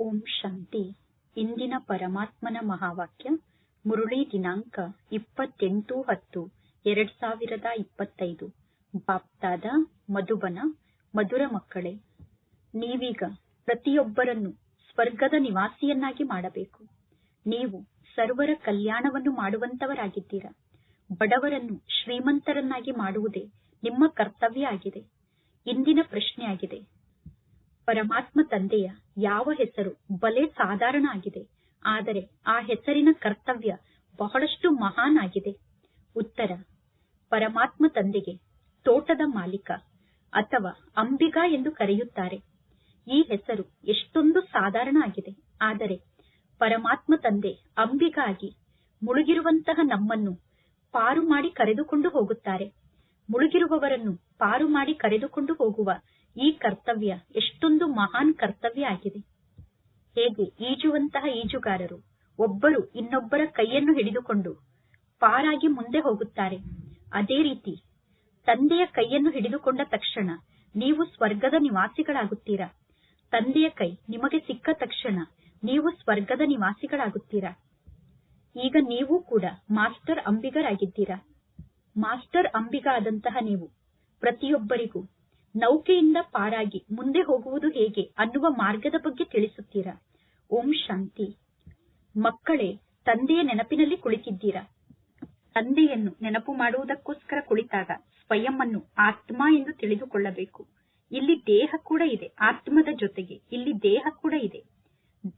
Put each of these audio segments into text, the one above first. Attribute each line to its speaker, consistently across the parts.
Speaker 1: ಓಂ ಶಾಂತಿ. ಇಂದಿನ ಪರಮಾತ್ಮನ ಮಹಾವಾಕ್ಯ, ಮುರುಳಿ ದಿನಾಂಕ ಇಪ್ಪತ್ತೆಂಟು ಹತ್ತು, ಎರಡ್ ಸಾವಿರದ ಇಪ್ಪತ್ತೈದು. ಬಾಪ್ತಾದ, ಮಧುಬನ, ಮಧುರ ಮಕ್ಕಳೇ, ನೀವೀಗ ಪ್ರತಿಯೊಬ್ಬರನ್ನು ಸ್ವರ್ಗದ ನಿವಾಸಿಯನ್ನಾಗಿ ಮಾಡಬೇಕು. ನೀವು ಸರ್ವರ ಕಲ್ಯಾಣವನ್ನು ಮಾಡುವಂತವರಾಗಿದ್ದೀರಾ? ಬಡವರನ್ನು ಶ್ರೀಮಂತರನ್ನಾಗಿ ಮಾಡುವುದೇ ನಿಮ್ಮ ಕರ್ತವ್ಯ ಆಗಿದೆ. ಇಂದಿನ ಪ್ರಶ್ನೆಯಾಗಿದೆ ಪರಮಾತ್ಮ ತಂದೆಯ ಯಾವ ಹೆಸರು ಬಲೆ ಸಾಧಾರಣ ಆಗಿದೆ ಆದರೆ ಆ ಹೆಸರಿನ ಕರ್ತವ್ಯ ಬಹಳಷ್ಟು ಮಹಾನ್ ಆಗಿದೆ ಉತ್ತರ, ಪರಮಾತ್ಮ ತಂದೆಗೆ ತೋಟದ ಮಾಲೀಕ ಅಥವಾ ಅಂಬಿಗ ಎಂದು ಕರೆಯುತ್ತಾರೆ. ಈ ಹೆಸರು ಎಷ್ಟೊಂದು ಸಾಧಾರಣ ಆಗಿದೆ ಆದರೆ ಪರಮಾತ್ಮ ತಂದೆ ಅಂಬಿಗ ಆಗಿ ಮುಳುಗಿರುವಂತಹ ನಮ್ಮನ್ನು ಪಾರು ಮಾಡಿ ಕರೆದುಕೊಂಡು ಹೋಗುತ್ತಾರೆ. ಮುಳುಗಿರುವವರನ್ನು ಪಾರು ಮಾಡಿ ಕರೆದುಕೊಂಡು ಹೋಗುವ ಈ ಕರ್ತವ್ಯ ಎಷ್ಟೊಂದು ಮಹಾನ್ ಕರ್ತವ್ಯ ಆಗಿದೆ. ಹೇಗೆ? ಈಜುವಂತಹ ಈಜುಗಾರರು. ಒಬ್ಬರು ಇನ್ನೊಬ್ಬರ ಕೈಯನ್ನು ಹಿಡಿದುಕೊಂಡು ಪಾರಾಗಿ ಮುಂದೆ ಹೋಗುತ್ತಾರೆ. ಅದೇ ರೀತಿ, ತಂದೆಯ ಕೈಯನ್ನು ಹಿಡಿದುಕೊಂಡ ತಕ್ಷಣ ನೀವು ಸ್ವರ್ಗದ ನಿವಾಸಿಗಳಾಗುತ್ತೀರಾ? ತಂದೆಯ ಕೈ ನಿಮಗೆ ಸಿಕ್ಕ ತಕ್ಷಣ ನೀವು ಸ್ವರ್ಗದ ನಿವಾಸಿಗಳಾಗುತ್ತೀರಾ? ಈಗ ನೀವು ಕೂಡ ಮಾಸ್ಟರ್ ಅಂಬಿಗರಾಗಿದ್ದೀರಾ? ಮಾಸ್ಟರ್ ಅಂಬಿಗ ಆದಂತಹ ನೀವು ಪ್ರತಿಯೊಬ್ಬರಿಗೂ ನೌಕೆಯಿಂದ ಪಾರಾಗಿ ಮುಂದೆ ಹೋಗುವುದು ಹೇಗೆ ಅನ್ನುವ ಮಾರ್ಗದ ಬಗ್ಗೆ ತಿಳಿಸುತ್ತೀರಾ? ಓಂ ಶಾಂತಿ. ಮಕ್ಕಳೇ, ತಂದೆಯ ನೆನಪಿನಲ್ಲಿ ಕುಳಿತಿದ್ದೀರಾ? ತಂದೆಯನ್ನು ನೆನಪು ಮಾಡುವುದಕ್ಕೋಸ್ಕರ ಕುಳಿತಾಗ ಸ್ವಯಂ ಅನ್ನು ಆತ್ಮ ಎಂದು ತಿಳಿದುಕೊಳ್ಳಬೇಕು. ಇಲ್ಲಿ ದೇಹ ಕೂಡ ಇದೆ, ಆತ್ಮದ ಜೊತೆಗೆ ಇಲ್ಲಿ ದೇಹ ಕೂಡ ಇದೆ.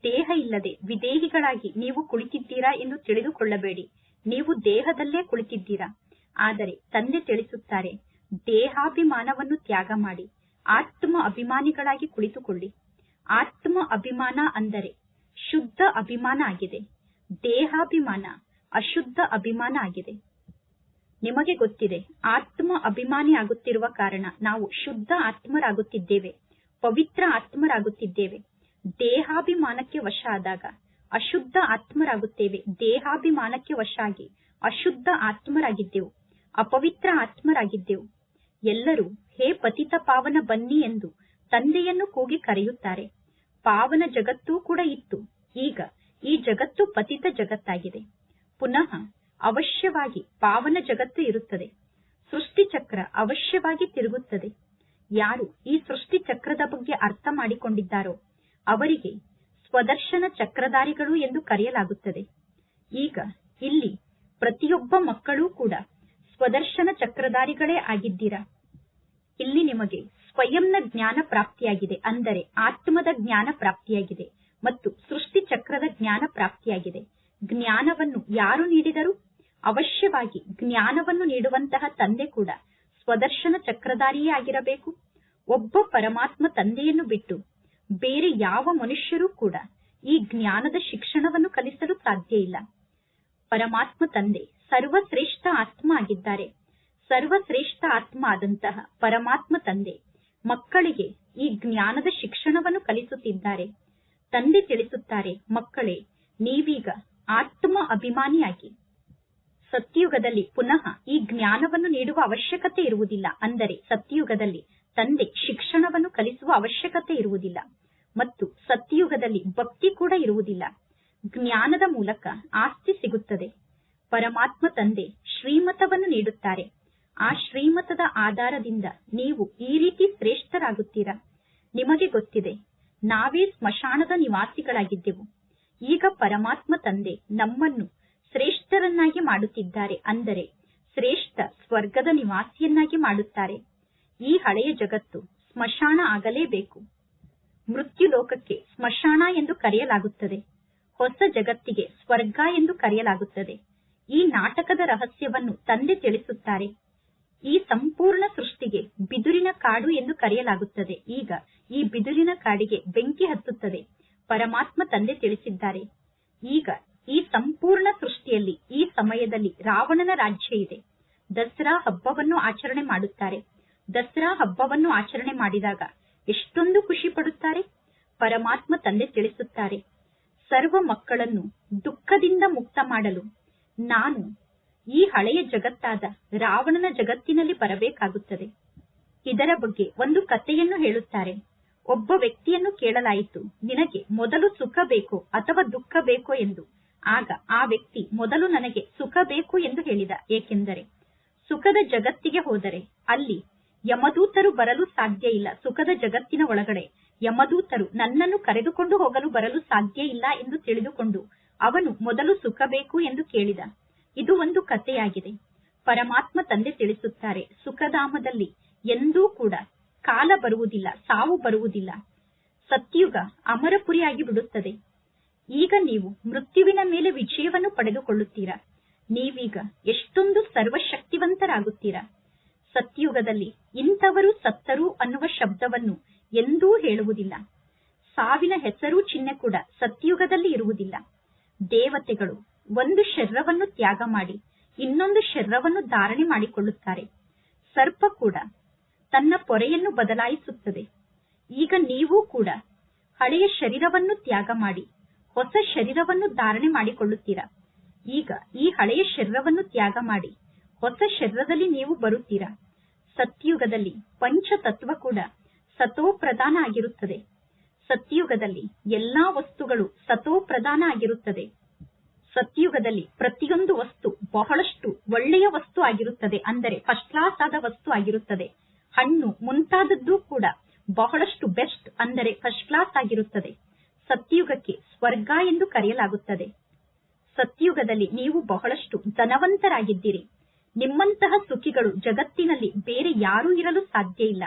Speaker 1: ದೇಹ ಇಲ್ಲದೆ ವಿದೇಹಿಗಳಾಗಿ ನೀವು ಕುಳಿತಿದ್ದೀರಾ ಎಂದು ತಿಳಿದುಕೊಳ್ಳಬೇಡಿ. ನೀವು ದೇಹದಲ್ಲೇ ಕುಳಿತಿದ್ದೀರಾ? ಆದರೆ ತಂದೆ ತಿಳಿಸುತ್ತಾರೆ ದೇಹಾಭಿಮಾನವನ್ನು ತ್ಯಾಗ ಮಾಡಿ, ಆತ್ಮ ಅಭಿಮಾನಿಗಳಾಗಿ ಕುಳಿತುಕೊಳ್ಳಿ. ಆತ್ಮ ಅಭಿಮಾನ ಅಂದರೆ ಶುದ್ಧ ಅಭಿಮಾನ ಆಗಿದೆ. ದೇಹಾಭಿಮಾನ ಅಶುದ್ಧ ಅಭಿಮಾನ ಆಗಿದೆ. ನಿಮಗೆ ಗೊತ್ತಿದೆ, ಆತ್ಮ ಅಭಿಮಾನಿ ಆಗುತ್ತಿರುವ ಕಾರಣ ನಾವು ಶುದ್ಧ ಆತ್ಮರಾಗುತ್ತಿದ್ದೇವೆ, ಪವಿತ್ರ ಆತ್ಮರಾಗುತ್ತಿದ್ದೇವೆ. ದೇಹಾಭಿಮಾನಕ್ಕೆ ವಶ ಆದಾಗ ಅಶುದ್ಧ ಆತ್ಮರಾಗುತ್ತೇವೆ, ದೇಹಾಭಿಮಾನಕ್ಕೆ ವಶ ಆಗಿ ಅಶುದ್ಧ ಆತ್ಮರಾಗಿದ್ದೆವು, ಅಪವಿತ್ರ ಆತ್ಮರಾಗಿದ್ದೆವು. ಎಲ್ಲರೂ, ಹೇ ಪತಿತ ಪಾವನ ಬನ್ನಿ ಎಂದು ತಂದೆಯನ್ನು ಕೂಗಿ ಕರೆಯುತ್ತಾರೆ. ಪಾವನ ಜಗತ್ತೂ ಕೂಡ ಇತ್ತು. ಈಗ ಈ ಜಗತ್ತು ಪತಿತ ಜಗತ್ತಾಗಿದೆ. ಪುನಃ ಅವಶ್ಯವಾಗಿ ಪಾವನ ಜಗತ್ತು ಇರುತ್ತದೆ. ಸೃಷ್ಟಿ ಚಕ್ರ ಅವಶ್ಯವಾಗಿ ತಿರುಗುತ್ತದೆ. ಯಾರು ಈ ಸೃಷ್ಟಿ ಚಕ್ರದ ಬಗ್ಗೆ ಅರ್ಥ ಮಾಡಿಕೊಂಡಿದ್ದಾರೋ, ಅವರಿಗೆ ಸ್ವದರ್ಶನ ಚಕ್ರಧಾರಿಗಳು ಎಂದು ಕರೆಯಲಾಗುತ್ತದೆ. ಈಗ ಇಲ್ಲಿ ಪ್ರತಿಯೊಬ್ಬ ಮಕ್ಕಳೂ ಕೂಡ ಸ್ವದರ್ಶನ ಚಕ್ರಧಾರಿಗಳೇ ಆಗಿದ್ದೀರಾ? ಇಲ್ಲಿ ನಿಮಗೆ ಸ್ವಯಂನ ಜ್ಞಾನ ಪ್ರಾಪ್ತಿಯಾಗಿದೆ ಅಂದರೆ ಆತ್ಮದ ಜ್ಞಾನ ಪ್ರಾಪ್ತಿಯಾಗಿದೆ ಮತ್ತು ಸೃಷ್ಟಿ ಚಕ್ರದ ಜ್ಞಾನ ಪ್ರಾಪ್ತಿಯಾಗಿದೆ. ಜ್ಞಾನವನ್ನು ಯಾರು ನೀಡಿದರು? ಅವಶ್ಯವಾಗಿ ಜ್ಞಾನವನ್ನು ನೀಡುವಂತಹ ತಂದೆ ಕೂಡ ಸ್ವದರ್ಶನ ಚಕ್ರಧಾರಿಯೇ ಆಗಿರಬೇಕು. ಒಬ್ಬ ಪರಮಾತ್ಮ ತಂದೆಯನ್ನು ಬಿಟ್ಟು ಬೇರೆ ಯಾವ ಮನುಷ್ಯರೂ ಕೂಡ ಈ ಜ್ಞಾನದ ಶಿಕ್ಷಣವನ್ನು ಕಲಿಸಲು ಸಾಧ್ಯ ಇಲ್ಲ. ಪರಮಾತ್ಮ ತಂದೆ ಸರ್ವಶ್ರೇಷ್ಠ ಆತ್ಮ ಆಗಿದ್ದಾರೆ. ಸರ್ವಶ್ರೇಷ್ಠ ಆತ್ಮ ಆದಂತಹ ಪರಮಾತ್ಮ ತಂದೆ ಮಕ್ಕಳಿಗೆ ಈ ಜ್ಞಾನದ ಶಿಕ್ಷಣವನ್ನು ಕಲಿಸುತ್ತಿದ್ದಾರೆ. ತಂದೆ ತಿಳಿಸುತ್ತಾರೆ, ಮಕ್ಕಳೇ, ನೀವೀಗ ಆತ್ಮ ಅಭಿಮಾನಿಯಾಗಿ. ಸತ್ಯುಗದಲ್ಲಿ ಪುನಃ ಈ ಜ್ಞಾನವನ್ನು ನೀಡುವ ಅವಶ್ಯಕತೆ ಇರುವುದಿಲ್ಲ. ಅಂದರೆ ಸತ್ಯುಗದಲ್ಲಿ ತಂದೆ ಶಿಕ್ಷಣವನ್ನು ಕಲಿಸುವ ಅವಶ್ಯಕತೆ ಇರುವುದಿಲ್ಲ. ಮತ್ತು ಸತ್ಯುಗದಲ್ಲಿ ಭಕ್ತಿ ಕೂಡ ಇರುವುದಿಲ್ಲ. ಜ್ಞಾನದ ಮೂಲಕ ಆಸ್ತಿ ಸಿಗುತ್ತದೆ. ಪರಮಾತ್ಮ ತಂದೆ ಶ್ರೀಮತವನ್ನು ನೀಡುತ್ತಾರೆ. ಆ ಶ್ರೀಮತದ ಆಧಾರದಿಂದ ನೀವು ಈ ರೀತಿ ಶ್ರೇಷ್ಠರಾಗುತ್ತೀರಾ? ನಿಮಗೆ ಗೊತ್ತಿದೆ, ನಾವೇ ಸ್ಮಶಾನದ ನಿವಾಸಿಗಳಾಗಿದ್ದೆವು. ಈಗ ಪರಮಾತ್ಮ ತಂದೆ ನಮ್ಮನ್ನು ಶ್ರೇಷ್ಠರನ್ನಾಗಿ ಮಾಡುತ್ತಿದ್ದಾರೆ ಅಂದರೆ ಶ್ರೇಷ್ಠ ಸ್ವರ್ಗದ ನಿವಾಸಿಯನ್ನಾಗಿ ಮಾಡುತ್ತಾರೆ. ಈ ಹಳೆಯ ಜಗತ್ತು ಸ್ಮಶಾನ ಆಗಲೇಬೇಕು. ಮೃತ್ಯು ಲೋಕಕ್ಕೆ ಸ್ಮಶಾನ ಎಂದು ಕರೆಯಲಾಗುತ್ತದೆ. ಹೊಸ ಜಗತ್ತಿಗೆ ಸ್ವರ್ಗ ಎಂದು ಕರೆಯಲಾಗುತ್ತದೆ. ಈ ನಾಟಕದ ರಹಸ್ಯವನ್ನು ತಂದೆ ತಿಳಿಸುತ್ತಾರೆ. ಈ ಸಂಪೂರ್ಣ ಸೃಷ್ಟಿಗೆ ಬಿದುರಿನ ಕಾಡು ಎಂದು ಕರೆಯಲಾಗುತ್ತದೆ. ಈಗ ಈ ಬಿದುರಿನ ಕಾಡಿಗೆ ಬೆಂಕಿ ಹತ್ತುತ್ತದೆ. ಪರಮಾತ್ಮ ತಂದೆ ತಿಳಿಸಿದ್ದಾರೆ. ಈಗ ಈ ಸಂಪೂರ್ಣ ಸೃಷ್ಟಿಯಲ್ಲಿ ಈ ಸಮಯದಲ್ಲಿ ರಾವಣನ ರಾಜ್ಯ ಇದೆ. ದಸರಾ ಹಬ್ಬವನ್ನು ಆಚರಣೆ ಮಾಡುತ್ತಾರೆ. ದಸರಾ ಹಬ್ಬವನ್ನು ಆಚರಣೆ ಮಾಡಿದಾಗ ಎಷ್ಟೊಂದು ಖುಷಿ ಪಡುತ್ತಾರೆ? ಪರಮಾತ್ಮ ತಂದೆ ತಿಳಿಸುತ್ತಾರೆ. ಸರ್ವ ಮಕ್ಕಳನ್ನು ದುಃಖದಿಂದ ಮುಕ್ತ ಮಾಡಲು ನಾನು ಈ ಹಳೆಯ ಜಗತ್ತಾದ ರಾವಣನ ಜಗತ್ತಿನಲ್ಲಿ ಬರಬೇಕಾಗುತ್ತದೆ. ಇದರ ಬಗ್ಗೆ ಒಂದು ಕಥೆಯನ್ನು ಹೇಳುತ್ತಾರೆ. ಒಬ್ಬ ವ್ಯಕ್ತಿಯನ್ನು ಕೇಳಲಾಯಿತು, ನಿನಗೆ ಮೊದಲು ಸುಖ ಬೇಕೋ ಅಥವಾ ದುಃಖ ಬೇಕೋ ಎಂದು. ಆಗ ಆ ವ್ಯಕ್ತಿ ಮೊದಲು ನನಗೆ ಸುಖ ಬೇಕು ಎಂದು ಹೇಳಿದ, ಏಕೆಂದರೆ ಸುಖದ ಜಗತ್ತಿಗೆ ಹೋದರೆ ಅಲ್ಲಿ ಯಮದೂತರು ಬರಲು ಸಾಧ್ಯ ಇಲ್ಲ, ಸುಖದ ಜಗತ್ತಿನ ಒಳಗಡೆ ಯಮದೂತರು ನನ್ನನ್ನು ಕರೆದುಕೊಂಡು ಹೋಗಲು ಬರಲು ಸಾಧ್ಯ ಇಲ್ಲ ಎಂದು ತಿಳಿದುಕೊಂಡು ಅವನು ಮೊದಲು ಸುಖ ಬೇಕು ಎಂದು ಕೇಳಿದ. ಇದು ಒಂದು ಕಥೆಯಾಗಿದೆ. ಪರಮಾತ್ಮ ತಂದೆ ತಿಳಿಸುತ್ತಾರೆ, ಸುಖಧಾಮದಲ್ಲಿ ಎಂದೂ ಕೂಡ ಕಾಲ ಬರುವುದಿಲ್ಲ, ಸಾವು ಬರುವುದಿಲ್ಲ. ಸತ್ಯುಗ ಅಮರಪುರಿಯಾಗಿ ಬಿಡುತ್ತದೆ. ಈಗ ನೀವು ಮೃತ್ಯುವಿನ ಮೇಲೆ ವಿಜಯವನ್ನು ಪಡೆದುಕೊಳ್ಳುತ್ತೀರಾ? ನೀವೀಗ ಎಷ್ಟೊಂದು ಸರ್ವಶಕ್ತಿವಂತರಾಗುತ್ತೀರಾ? ಸತ್ಯುಗದಲ್ಲಿ ಇಂಥವರು ಸತ್ತರು ಅನ್ನುವ ಶಬ್ದವನ್ನು ಎಂದೂ ಹೇಳುವುದಿಲ್ಲ. ಸಾವಿನ ಹೆಸರು ಚಿಹ್ನೆ ಕೂಡ ಸತ್ಯುಗದಲ್ಲಿ ಇರುವುದಿಲ್ಲ. ದೇವತೆಗಳು ಒಂದು ಶರೀರವನ್ನು ತ್ಯಾಗ ಮಾಡಿ ಇನ್ನೊಂದು ಶರೀರವನ್ನು ಧಾರಣೆ ಮಾಡಿಕೊಳ್ಳುತ್ತಾರೆ. ಸರ್ಪ ಕೂಡ ತನ್ನ ಪೊರೆಯನ್ನು ಬದಲಾಯಿಸುತ್ತದೆ. ಈಗ ನೀವು ಕೂಡ ಹಳೆಯ ಶರೀರವನ್ನು ತ್ಯಾಗ ಮಾಡಿ ಹೊಸ ಶರೀರವನ್ನು ಧಾರಣೆ ಮಾಡಿಕೊಳ್ಳುತ್ತೀರಾ? ಈಗ ಈ ಹಳೆಯ ಶರೀರವನ್ನು ತ್ಯಾಗ ಮಾಡಿ ಹೊಸ ಶರೀರದಲ್ಲಿ ನೀವು ಬರುತ್ತೀರಾ? ಸತ್ಯುಗದಲ್ಲಿ ಪಂಚತತ್ವ ಕೂಡ ಸತೋಪ್ರಧಾನ ಆಗಿರುತ್ತದೆ. ಸತ್ಯುಗದಲ್ಲಿ ಎಲ್ಲಾ ವಸ್ತುಗಳು ಸತೋ ಪ್ರಧಾನ ಆಗಿರುತ್ತದೆ. ಸತ್ಯುಗದಲ್ಲಿ ಪ್ರತಿಯೊಂದು ವಸ್ತು ಬಹಳಷ್ಟು ಒಳ್ಳೆಯ ವಸ್ತು ಆಗಿರುತ್ತದೆ. ಅಂದರೆ ಫಸ್ಟ್ ಕ್ಲಾಸ್ ಆದ ವಸ್ತು ಆಗಿರುತ್ತದೆ. ಹಣ್ಣು ಮುಂತಾದದ್ದು ಕೂಡ ಬಹಳಷ್ಟು ಬೆಸ್ಟ್ ಅಂದರೆ ಫಸ್ಟ್ ಕ್ಲಾಸ್ ಆಗಿರುತ್ತದೆ. ಸತ್ಯುಗಕ್ಕೆ ಸ್ವರ್ಗ ಎಂದು ಕರೆಯಲಾಗುತ್ತದೆ. ಸತ್ಯುಗದಲ್ಲಿ ನೀವು ಬಹಳಷ್ಟು ಧನವಂತರಾಗಿದ್ದೀರಿ. ನಿಮ್ಮಂತಹ ಸುಖಿಗಳು ಜಗತ್ತಿನಲ್ಲಿ ಬೇರೆ ಯಾರೂ ಇರಲು ಸಾಧ್ಯ ಇಲ್ಲ.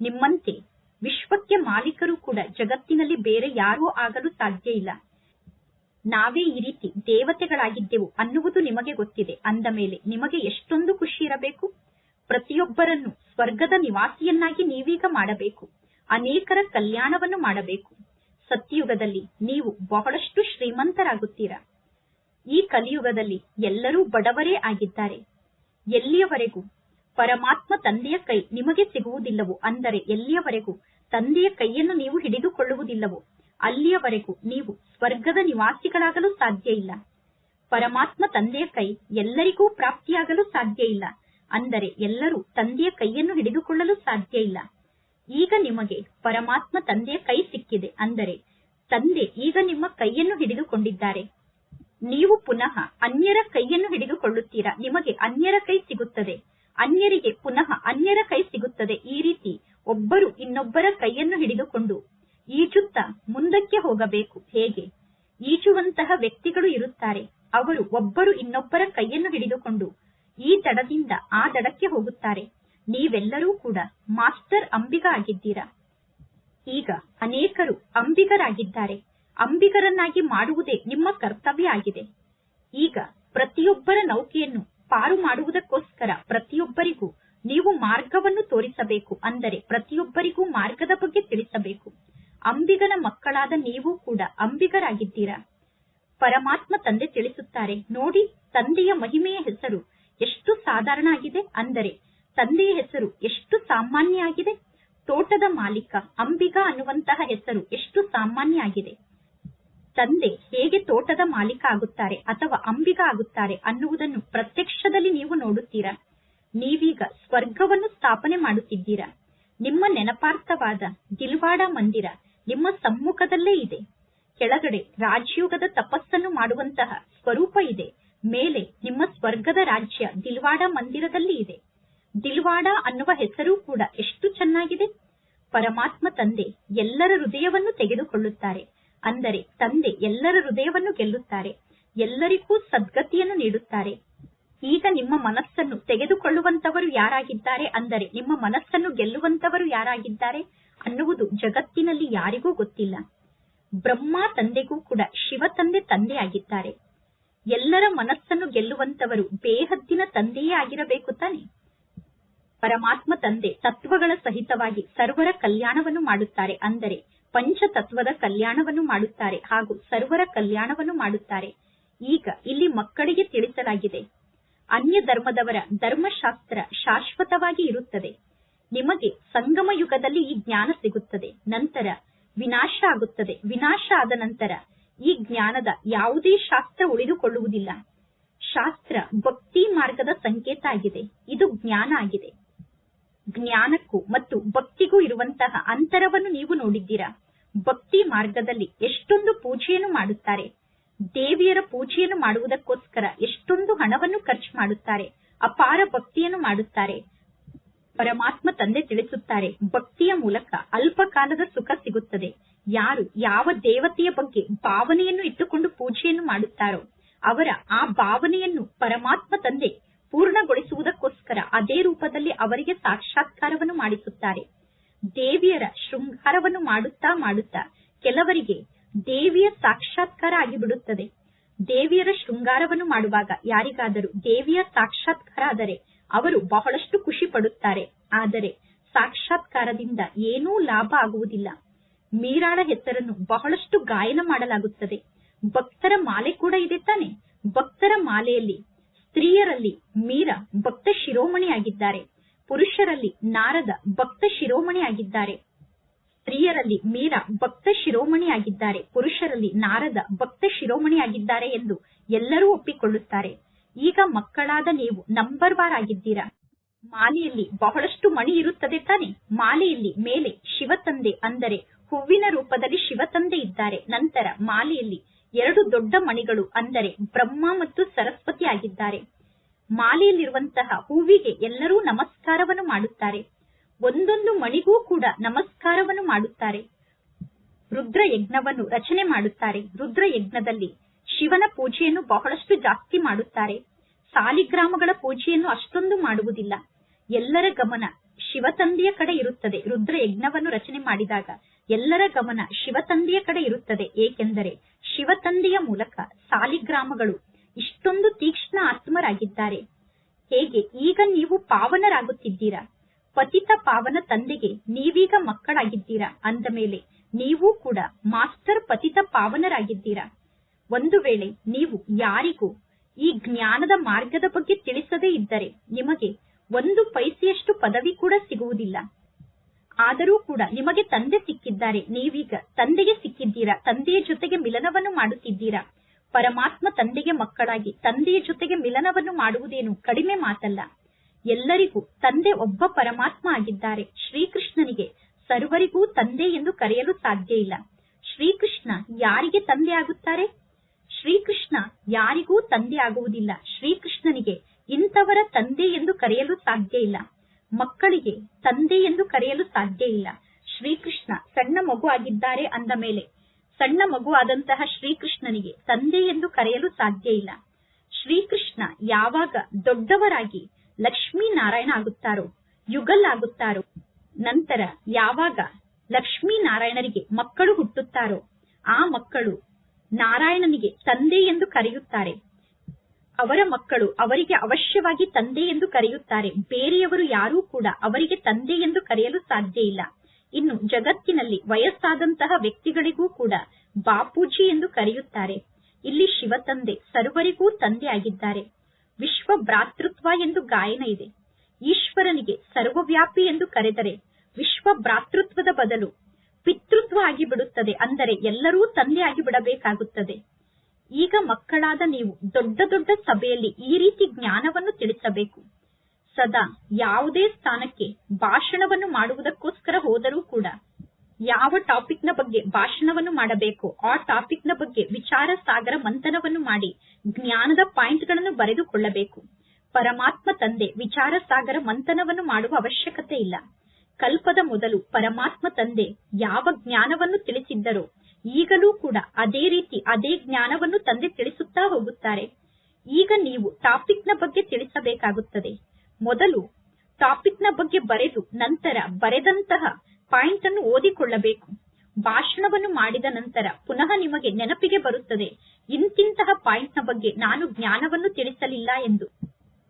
Speaker 1: ನಿಮ್ಮಂತೆ ವಿಶ್ವಕ್ಕೆ ಮಾಲೀಕರು ಕೂಡ ಜಗತ್ತಿನಲ್ಲಿ ಬೇರೆ ಯಾರೂ ಆಗಲು ಸಾಧ್ಯ ಇಲ್ಲ. ನಾವೇ ಈ ರೀತಿ ದೇವತೆಗಳಾಗಿದ್ದೆವು ಅನ್ನುವುದು ನಿಮಗೆ ಗೊತ್ತಿದೆ. ಅಂದ ಮೇಲೆ ನಿಮಗೆ ಎಷ್ಟೊಂದು ಖುಷಿ ಇರಬೇಕು? ಪ್ರತಿಯೊಬ್ಬರನ್ನು ಸ್ವರ್ಗದ ನಿವಾಸಿಯನ್ನಾಗಿ ನೀವೀಗ ಮಾಡಬೇಕು. ಅನೇಕರ ಕಲ್ಯಾಣವನ್ನು ಮಾಡಬೇಕು. ಸತ್ಯಯುಗದಲ್ಲಿ ನೀವು ಬಹಳಷ್ಟು ಶ್ರೀಮಂತರಾಗುತ್ತೀರಾ? ಈ ಕಲಿಯುಗದಲ್ಲಿ ಎಲ್ಲರೂ ಬಡವರೇ ಆಗಿದ್ದಾರೆ. ಎಲ್ಲಿಯವರೆಗೂ? ಪರಮಾತ್ಮ ತಂದೆಯ ಕೈ ನಿಮಗೆ ಸಿಗುವುದಿಲ್ಲವೋ? ಅಂದರೆ ಎಲ್ಲಿಯವರೆಗೂ? ತಂದೆಯ ಕೈಯನ್ನು ನೀವು ಹಿಡಿದುಕೊಳ್ಳುವುದಿಲ್ಲವೋ, ಅಲ್ಲಿಯವರೆಗೂ ನೀವು ಸ್ವರ್ಗದ ನಿವಾಸಿಗಳಾಗಲು ಸಾಧ್ಯ ಇಲ್ಲ. ಪರಮಾತ್ಮ ತಂದೆಯ ಕೈ ಎಲ್ಲರಿಗೂ ಪ್ರಾಪ್ತಿಯಾಗಲು ಸಾಧ್ಯ ಇಲ್ಲ. ಅಂದರೆ ಎಲ್ಲರೂ ತಂದೆಯ ಕೈಯನ್ನು ಹಿಡಿದುಕೊಳ್ಳಲು ಸಾಧ್ಯ ಇಲ್ಲ. ಈಗ ನಿಮಗೆ ಪರಮಾತ್ಮ ತಂದೆಯ ಕೈ ಸಿಕ್ಕಿದೆ. ಅಂದರೆ ತಂದೆ ಈಗ ನಿಮ್ಮ ಕೈಯನ್ನು ಹಿಡಿದುಕೊಂಡಿದ್ದಾರೆ. ನೀವು ಪುನಃ ಅನ್ಯರ ಕೈಯನ್ನು ಹಿಡಿದುಕೊಳ್ಳುತ್ತೀರಾ? ನಿಮಗೆ ಅನ್ಯರ ಕೈ ಸಿಗುತ್ತದೆ. ಅನ್ಯರಿಗೆ ಪುನಃ ಅನ್ಯರ ಕೈ ಸಿಗುತ್ತದೆ. ಈ ರೀತಿ ಒಬ್ಬರು ಇನ್ನೊಬ್ಬರ ಕೈಯನ್ನು ಹಿಡಿದುಕೊಂಡು ಈಜುತ್ತಾ ಮುಂದಕ್ಕೆ ಹೋಗಬೇಕು. ಹೇಗೆ? ಈಜುವಂತಹ ವ್ಯಕ್ತಿಗಳು ಇರುತ್ತಾರೆ. ಅವರು ಒಬ್ಬರು ಇನ್ನೊಬ್ಬರ ಕೈಯನ್ನು ಹಿಡಿದುಕೊಂಡು ಈ ದಡದಿಂದ ಆ ದಡಕ್ಕೆ ಹೋಗುತ್ತಾರೆ. ನೀವೆಲ್ಲರೂ ಕೂಡ ಮಾಸ್ಟರ್ ಅಂಬಿಗ ಆಗಿದ್ದೀರಾ ಈಗ ಅನೇಕರು ಅಂಬಿಗರಾಗಿದ್ದಾರೆ. ಅಂಬಿಗರನ್ನಾಗಿ ಮಾಡುವುದೇ ನಿಮ್ಮ ಕರ್ತವ್ಯ ಆಗಿದೆ. ಈಗ ಪ್ರತಿಯೊಬ್ಬರ ನೌಕೆಯನ್ನು ಪಾರು ಮಾಡುವುದಕ್ಕೋಸ್ಕರ ಪ್ರತಿಯೊಬ್ಬರಿಗೂ ನೀವು ಮಾರ್ಗವನ್ನು ತೋರಿಸಬೇಕು ಅಂದರೆ ಪ್ರತಿಯೊಬ್ಬರಿಗೂ ಮಾರ್ಗದ ಬಗ್ಗೆ ತಿಳಿಸಬೇಕು. ಅಂಬಿಗನ ಮಕ್ಕಳಾದ ನೀವು ಕೂಡ ಅಂಬಿಗರಾಗಿದ್ದೀರಾ? ಪರಮಾತ್ಮ ತಂದೆ ತಿಳಿಸುತ್ತಾರೆ, ನೋಡಿ, ತಂದೆಯ ಮಹಿಮೆಯ ಹೆಸರು ಎಷ್ಟು ಸಾಧಾರಣ ಆಗಿದೆ ಅಂದರೆ ತಂದೆಯ ಹೆಸರು ಎಷ್ಟು ಸಾಮಾನ್ಯ ಆಗಿದೆ? ತೋಟದ ಮಾಲೀಕ ಅಂಬಿಗ ಅನ್ನುವಂತಹ ಹೆಸರು ಎಷ್ಟು ಸಾಮಾನ್ಯ ಆಗಿದೆ? ತಂದೆ ಹೇಗೆ ತೋಟದ ಮಾಲೀಕ ಆಗುತ್ತಾರೆ ಅಥವಾ ಅಂಬಿಗ ಆಗುತ್ತಾರೆ ಅನ್ನುವುದನ್ನು ಪ್ರತ್ಯಕ್ಷದಲ್ಲಿ ನೀವು ನೋಡುತ್ತೀರಾ? ನೀವೀಗ ಸ್ವರ್ಗವನ್ನು ಸ್ಥಾಪನೆ ಮಾಡುತ್ತಿದ್ದೀರಾ? ನಿಮ್ಮ ನೆನಪಾರ್ಥವಾದ ದಿಲ್ವಾಡ ಮಂದಿರ ನಿಮ್ಮ ಸಮ್ಮುಖದಲ್ಲೇ ಇದೆ. ಕೆಳಗಡೆ ರಾಜಯೋಗದ ತಪಸ್ಸನ್ನು ಮಾಡುವಂತಹ ಸ್ವರೂಪ ಇದೆ. ಮೇಲೆ ನಿಮ್ಮ ಸ್ವರ್ಗದ ರಾಜ್ಯ ದಿಲ್ವಾಡ ಮಂದಿರದಲ್ಲಿ ಇದೆ. ದಿಲ್ವಾಡ ಅನ್ನುವ ಹೆಸರು ಕೂಡ ಎಷ್ಟು ಚೆನ್ನಾಗಿದೆ. ಪರಮಾತ್ಮ ತಂದೆ ಎಲ್ಲರ ಹೃದಯವನ್ನು ತೆಗೆದುಕೊಳ್ಳುತ್ತಾರೆ. ಅಂದರೆ ತಂದೆ ಎಲ್ಲರ ಹೃದಯವನ್ನು ಗೆಲ್ಲುತ್ತಾರೆ, ಎಲ್ಲರಿಗೂ ಸದ್ಗತಿಯನ್ನು ನೀಡುತ್ತಾರೆ. ಈಗ ನಿಮ್ಮ ಮನಸ್ಸನ್ನು ತೆಗೆದುಕೊಳ್ಳುವಂತವರು ಯಾರಾಗಿದ್ದಾರೆ ಅಂದರೆ ನಿಮ್ಮ ಮನಸ್ಸನ್ನು ಗೆಲ್ಲುವಂತವರು ಯಾರಾಗಿದ್ದಾರೆ ಅನ್ನುವುದು ಜಗತ್ತಿನಲ್ಲಿ ಯಾರಿಗೂ ಗೊತ್ತಿಲ್ಲ. ಬ್ರಹ್ಮ ತಂದೆಗೂ ಕೂಡ ಶಿವ ತಂದೆ ತಂದೆಯಾಗಿದ್ದಾರೆ ಎಲ್ಲರ ಮನಸ್ಸನ್ನು ಗೆಲ್ಲುವಂತವರು ಬೇಹದ್ದಿನ ತಂದೆಯೇ ಆಗಿರಬೇಕು ತಾನೆ. ಪರಮಾತ್ಮ ತಂದೆ ತತ್ವಗಳ ಸಹಿತವಾಗಿ ಸರ್ವರ ಕಲ್ಯಾಣವನ್ನು ಮಾಡುತ್ತಾರೆ. ಅಂದರೆ ಪಂಚತತ್ವದ ಕಲ್ಯಾಣವನ್ನು ಮಾಡುತ್ತಾರೆ ಹಾಗೂ ಸರ್ವರ ಕಲ್ಯಾಣವನ್ನು ಮಾಡುತ್ತಾರೆ. ಈಗ ಇಲ್ಲಿ ಮಕ್ಕಳಿಗೆ ತಿಳಿಸಲಾಗಿದೆ. ಅನ್ಯ ಧರ್ಮದವರ ಧರ್ಮಶಾಸ್ತ್ರ ಶಾಶ್ವತವಾಗಿ ಇರುತ್ತದೆ. ನಿಮಗೆ ಸಂಗಮ ಯುಗದಲ್ಲಿ ಈ ಜ್ಞಾನ ಸಿಗುತ್ತದೆ. ನಂತರ ವಿನಾಶ ಆಗುತ್ತದೆ. ವಿನಾಶ ಆದ ನಂತರ ಈ ಜ್ಞಾನದ ಯಾವುದೇ ಶಾಸ್ತ್ರ ಉಳಿದುಕೊಳ್ಳುವುದಿಲ್ಲ. ಶಾಸ್ತ್ರ ಭಕ್ತಿ ಮಾರ್ಗದ ಸಂಕೇತ ಆಗಿದೆ. ಇದು ಜ್ಞಾನ ಆಗಿದೆ. ಜ್ಞಾನಕ್ಕೂ ಮತ್ತು ಭಕ್ತಿಗೂ ಇರುವಂತಹ ಅಂತರವನ್ನು ನೀವು ನೋಡಿದ್ದೀರಾ? ಭಕ್ತಿ ಮಾರ್ಗದಲ್ಲಿ ಎಷ್ಟೊಂದು ಪೂಜೆಯನ್ನು ಮಾಡುತ್ತಾರೆ. ದೇವಿಯರ ಪೂಜೆಯನ್ನು ಮಾಡುವುದಕ್ಕೋಸ್ಕರ ಎಷ್ಟೊಂದು ಹಣವನ್ನು ಖರ್ಚು ಮಾಡುತ್ತಾರೆ. ಅಪಾರ ಭಕ್ತಿಯನ್ನು ಮಾಡುತ್ತಾರೆ. ಪರಮಾತ್ಮ ತಂದೆ ತಿಳಿಸುತ್ತಾರೆ, ಭಕ್ತಿಯ ಮೂಲಕ ಅಲ್ಪ ಕಾಲದ ಸುಖ ಸಿಗುತ್ತದೆ. ಯಾರು ಯಾವ ದೇವತೆಯ ಬಗ್ಗೆ ಭಾವನೆಯನ್ನು ಇಟ್ಟುಕೊಂಡು ಪೂಜೆಯನ್ನು ಮಾಡುತ್ತಾರೋ, ಅವರ ಆ ಭಾವನೆಯನ್ನು ಪರಮಾತ್ಮ ತಂದೆ ಪೂರ್ಣಗೊಳಿಸುವುದಕ್ಕೋಸ್ಕರ ಅದೇ ರೂಪದಲ್ಲಿ ಅವರಿಗೆ ಸಾಕ್ಷಾತ್ಕಾರವನ್ನು ಮಾಡಿಸುತ್ತಾರೆ. ದೇವಿಯರ ಶೃಂಗಾರವನ್ನು ಮಾಡುತ್ತಾ ಮಾಡುತ್ತಾ ಕೆಲವರಿಗೆ ದೇವಿಯ ಸಾಕ್ಷಾತ್ಕಾರ ಆಗಿಬಿಡುತ್ತದೆ. ದೇವಿಯರ ಶೃಂಗಾರವನ್ನು ಮಾಡುವಾಗ ಯಾರಿಗಾದರೂ ದೇವಿಯ ಸಾಕ್ಷಾತ್ಕಾರ ಆದರೆ ಅವರು ಬಹಳಷ್ಟು ಖುಷಿ ಪಡುತ್ತಾರೆ. ಆದರೆ ಸಾಕ್ಷಾತ್ಕಾರದಿಂದ ಏನೂ ಲಾಭ ಆಗುವುದಿಲ್ಲ. ಮೀರಾಳ ಹೆಸರನ್ನು ಬಹಳಷ್ಟು ಗಾಯನ ಮಾಡಲಾಗುತ್ತದೆ. ಭಕ್ತರ ಮಾಲೆ ಕೂಡ ಇದೆ ತಾನೆ. ಭಕ್ತರ ಮಾಲೆಯಲ್ಲಿ ಸ್ತ್ರೀಯರಲ್ಲಿ ಮೀರಾ ಭಕ್ತ ಶಿರೋಮಣಿಯಾಗಿದ್ದಾರೆ. ಪುರುಷರಲ್ಲಿ ನಾರದ ಭಕ್ತ ಶಿರೋಮಣಿಯಾಗಿದ್ದಾರೆ. ಸ್ತ್ರೀಯರಲ್ಲಿ ಮೀರಾ ಭಕ್ತ ಶಿರೋಮಣಿಯಾಗಿದ್ದಾರೆ. ಪುರುಷರಲ್ಲಿ ನಾರದ ಭಕ್ತ ಶಿರೋಮಣಿಯಾಗಿದ್ದಾರೆ ಎಂದು ಎಲ್ಲರೂ ಒಪ್ಪಿಕೊಳ್ಳುತ್ತಾರೆ. ಈಗ ಮಕ್ಕಳಾದ ನೀವು ನಂಬರ್ ವಾರ್ ಆಗಿದ್ದೀರಾ? ಮಾಲೆಯಲ್ಲಿ ಬಹಳಷ್ಟು ಮಣಿ ಇರುತ್ತದೆ ತಾನೆ? ಮಾಲೆಯಲ್ಲಿ ಮೇಲೆ ಶಿವತಂದೆ ಅಂದರೆ ಹೂವಿನ ರೂಪದಲ್ಲಿ ಶಿವತಂದೆ ಇದ್ದಾರೆ. ನಂತರ ಮಾಲೆಯಲ್ಲಿ ಎರಡು ದೊಡ್ಡ ಮಣಿಗಳು ಅಂದರೆ ಬ್ರಹ್ಮ ಮತ್ತು ಸರಸ್ವತಿ ಆಗಿದ್ದಾರೆ. ಮಾಲೆಯಲ್ಲಿರುವಂತಹ ಹೂವಿಗೆ ಎಲ್ಲರೂ ನಮಸ್ಕಾರವನ್ನು ಮಾಡುತ್ತಾರೆ. ಒಂದೊಂದು ಮಣಿಗೂ ಕೂಡ ನಮಸ್ಕಾರವನ್ನು ಮಾಡುತ್ತಾರೆ. ರುದ್ರ ಯಜ್ಞವನ್ನು ರಚನೆ ಮಾಡುತ್ತಾರೆ. ರುದ್ರ ಯಜ್ಞದಲ್ಲಿ ಶಿವನ ಪೂಜೆಯನ್ನು ಬಹಳಷ್ಟು ಜಾಸ್ತಿ ಮಾಡುತ್ತಾರೆ. ಸಾಲಿಗ್ರಾಮಗಳ ಪೂಜೆಯನ್ನು ಅಷ್ಟೊಂದು ಮಾಡುವುದಿಲ್ಲ. ಎಲ್ಲರ ಗಮನ ಶಿವತಂದೆಯ ಕಡೆ ಇರುತ್ತದೆ. ರುದ್ರ ಯಜ್ಞವನ್ನು ರಚನೆ ಮಾಡಿದಾಗ ಎಲ್ಲರ ಗಮನ ಶಿವತಂದೆಯ ಕಡೆ ಇರುತ್ತದೆ. ಏಕೆಂದರೆ ಶಿವತಂದೆಯ ಮೂಲಕ ಸಾಲಿಗ್ರಾಮಗಳು ಇಷ್ಟೊಂದು ತೀಕ್ಷ್ಣ ಆತ್ಮರಾಗಿದ್ದಾರೆ ಹೇಗೆ? ಈಗ ನೀವು ಪಾವನರಾಗುತ್ತಿದ್ದೀರಾ? ಪತಿತ ಪಾವನ ತಂದೆಗೆ ನೀವೀಗ ಮಕ್ಕಳಾಗಿದ್ದೀರಾ? ಅಂದ ಮೇಲೆ ನೀವು ಕೂಡ ಮಾಸ್ಟರ್ ಪತಿತ ಪಾವನರಾಗಿದ್ದೀರಾ? ಒಂದು ವೇಳೆ ನೀವು ಯಾರಿಗೂ ಈ ಜ್ಞಾನದ ಮಾರ್ಗದ ಬಗ್ಗೆ ತಿಳಿಸದೇ ಇದ್ದರೆ ನಿಮಗೆ ಒಂದು ಪೈಸೆಯಷ್ಟು ಪದವಿ ಕೂಡ ಸಿಗುವುದಿಲ್ಲ. ಆದರೂ ಕೂಡ ನಿಮಗೆ ತಂದೆ ಸಿಕ್ಕಿದ್ದಾರೆ. ನೀವೀಗ ತಂದೆಗೆ ಸಿಕ್ಕಿದ್ದೀರಾ? ತಂದೆಯ ಜೊತೆಗೆ ಮಿಲನವನ್ನು ಮಾಡುತ್ತಿದ್ದೀರಾ? ಪರಮಾತ್ಮ ತಂದೆಗೆ ಮಕ್ಕಳಾಗಿ ತಂದೆಯ ಜೊತೆಗೆ ಮಿಲನವನ್ನು ಮಾಡುವುದೇನು ಕಡಿಮೆ ಮಾತಲ್ಲ. ಎಲ್ಲರಿಗೂ ತಂದೆ ಒಬ್ಬ ಪರಮಾತ್ಮ ಆಗಿದ್ದಾರೆ. ಶ್ರೀಕೃಷ್ಣನಿಗೆ ಸರ್ವರಿಗೂ ತಂದೆ ಎಂದು ಕರೆಯಲು ಸಾಧ್ಯ ಇಲ್ಲ. ಶ್ರೀಕೃಷ್ಣ ಯಾರಿಗೆ ತಂದೆ ಆಗುತ್ತಾರೆ? ಶ್ರೀಕೃಷ್ಣ ಯಾರಿಗೂ ತಂದೆ ಆಗುವುದಿಲ್ಲ. ಶ್ರೀಕೃಷ್ಣನಿಗೆ ಇಂಥವರ ತಂದೆ ಎಂದು ಕರೆಯಲು ಸಾಧ್ಯ ಇಲ್ಲ. ಮಕ್ಕಳಿಗೆ ತಂದೆ ಎಂದು ಕರೆಯಲು ಸಾಧ್ಯ ಇಲ್ಲ. ಶ್ರೀಕೃಷ್ಣ ಸಣ್ಣ ಮಗು ಆಗಿದ್ದಾರೆ ಅಂದ ಮೇಲೆ ಸಣ್ಣ ಮಗು ಆದಂತಹ ಶ್ರೀಕೃಷ್ಣನಿಗೆ ತಂದೆ ಎಂದು ಕರೆಯಲು ಸಾಧ್ಯ ಇಲ್ಲ. ಶ್ರೀಕೃಷ್ಣ ಯಾವಾಗ ದೊಡ್ಡವರಾಗಿ ಲಕ್ಷ್ಮೀ ನಾರಾಯಣ ಆಗುತ್ತಾರೋ, ಯುಗಲ್ ಆಗುತ್ತಾರೋ, ನಂತರ ಯಾವಾಗ ಲಕ್ಷ್ಮೀ ನಾರಾಯಣರಿಗೆ ಮಕ್ಕಳು ಹುಟ್ಟುತ್ತಾರೋ, ಆ ಮಕ್ಕಳು ನಾರಾಯಣನಿಗೆ ತಂದೆ ಎಂದು ಕರೆಯುತ್ತಾರೆ. ಅವರ ಮಕ್ಕಳು ಅವರಿಗೆ ಅವಶ್ಯವಾಗಿ ತಂದೆ ಎಂದು ಕರೆಯುತ್ತಾರೆ. ಬೇರೆಯವರು ಯಾರೂ ಕೂಡ ಅವರಿಗೆ ತಂದೆ ಎಂದು ಕರೆಯಲು ಸಾಧ್ಯ ಇಲ್ಲ. ಇನ್ನು ಜಗತ್ತಿನಲ್ಲಿ ವಯಸ್ಸಾದಂತಹ ವ್ಯಕ್ತಿಗಳಿಗೂ ಕೂಡ ಬಾಪೂಜಿ ಎಂದು ಕರೆಯುತ್ತಾರೆ. ಇಲ್ಲಿ ಶಿವತಂದೆ ಸರ್ವರಿಗೂ ತಂದೆ ಆಗಿದ್ದಾರೆ. ವಿಶ್ವ ಭ್ರಾತೃತ್ವ ಎಂದು ಗಾಯನ ಇದೆ. ಈಶ್ವರನಿಗೆ ಸರ್ವವ್ಯಾಪಿ ಎಂದು ಕರೆದರೆ ವಿಶ್ವ ಭ್ರಾತೃತ್ವದ ಬದಲು ಪಿತೃತ್ವ ಆಗಿಬಿಡುತ್ತದೆ. ಅಂದರೆ ಎಲ್ಲರೂ ತಂದೆ ಆಗಿ ಬಿಡಬೇಕಾಗುತ್ತದೆ ಈಗ ಮಕ್ಕಳಾದ ನೀವು ದೊಡ್ಡ ದೊಡ್ಡ ಸಭೆಯಲ್ಲಿ ಈ ರೀತಿ ಜ್ಞಾನವನ್ನು ತಿಳಿಸಬೇಕು. ಸದಾ ಯಾವುದೇ ಸ್ಥಾನಕ್ಕೆ ಭಾಷಣವನ್ನು ಮಾಡುವುದಕ್ಕೋಸ್ಕರ ಹೋದರೂ ಕೂಡ ಯಾವ ಟಾಪಿಕ್ನ ಬಗ್ಗೆ ಭಾಷಣವನ್ನು ಮಾಡಬೇಕು ಆ ಟಾಪಿಕ್ನ ಬಗ್ಗೆ ವಿಚಾರ ಸಾಗರ ಮಂಥನವನ್ನು ಮಾಡಿ ಜ್ಞಾನದ ಪಾಯಿಂಟ್ಗಳನ್ನು ಬರೆದುಕೊಳ್ಳಬೇಕು. ಪರಮಾತ್ಮ ತಂದೆ ವಿಚಾರ ಸಾಗರ ಮಂಥನವನ್ನು ಮಾಡುವ ಅವಶ್ಯಕತೆ ಇಲ್ಲ. ಕಲ್ಪದ ಮೊದಲು ಪರಮಾತ್ಮ ತಂದೆ ಯಾವ ಜ್ಞಾನವನ್ನು ತಿಳಿಸಿದ್ದರೋ ಈಗಲೂ ಕೂಡ ಅದೇ ರೀತಿ ಅದೇ ಜ್ಞಾನವನ್ನು ತಂದೆ ತಿಳಿಸುತ್ತಾ ಹೋಗುತ್ತಾರೆ. ಈಗ ನೀವು ಟಾಪಿಕ್ನ ಬಗ್ಗೆ ತಿಳಿಸಬೇಕಾಗುತ್ತದೆ. ಮೊದಲು ಟಾಪಿಕ್ನ ಬಗ್ಗೆ ಬರೆದು ನಂತರ ಬರೆದಂತಹ ಪಾಯಿಂಟ್ ಅನ್ನು ಓದಿಕೊಳ್ಳಬೇಕು. ಭಾಷಣವನ್ನು ಮಾಡಿದ ನಂತರ ಪುನಃ ನಿಮಗೆ ನೆನಪಿಗೆ ಬರುತ್ತದೆ, ಇಂತಿಂತಹ ಪಾಯಿಂಟ್ನ ಬಗ್ಗೆ ನಾನು ಜ್ಞಾನವನ್ನು ತಿಳಿಸಲಿಲ್ಲ ಎಂದು.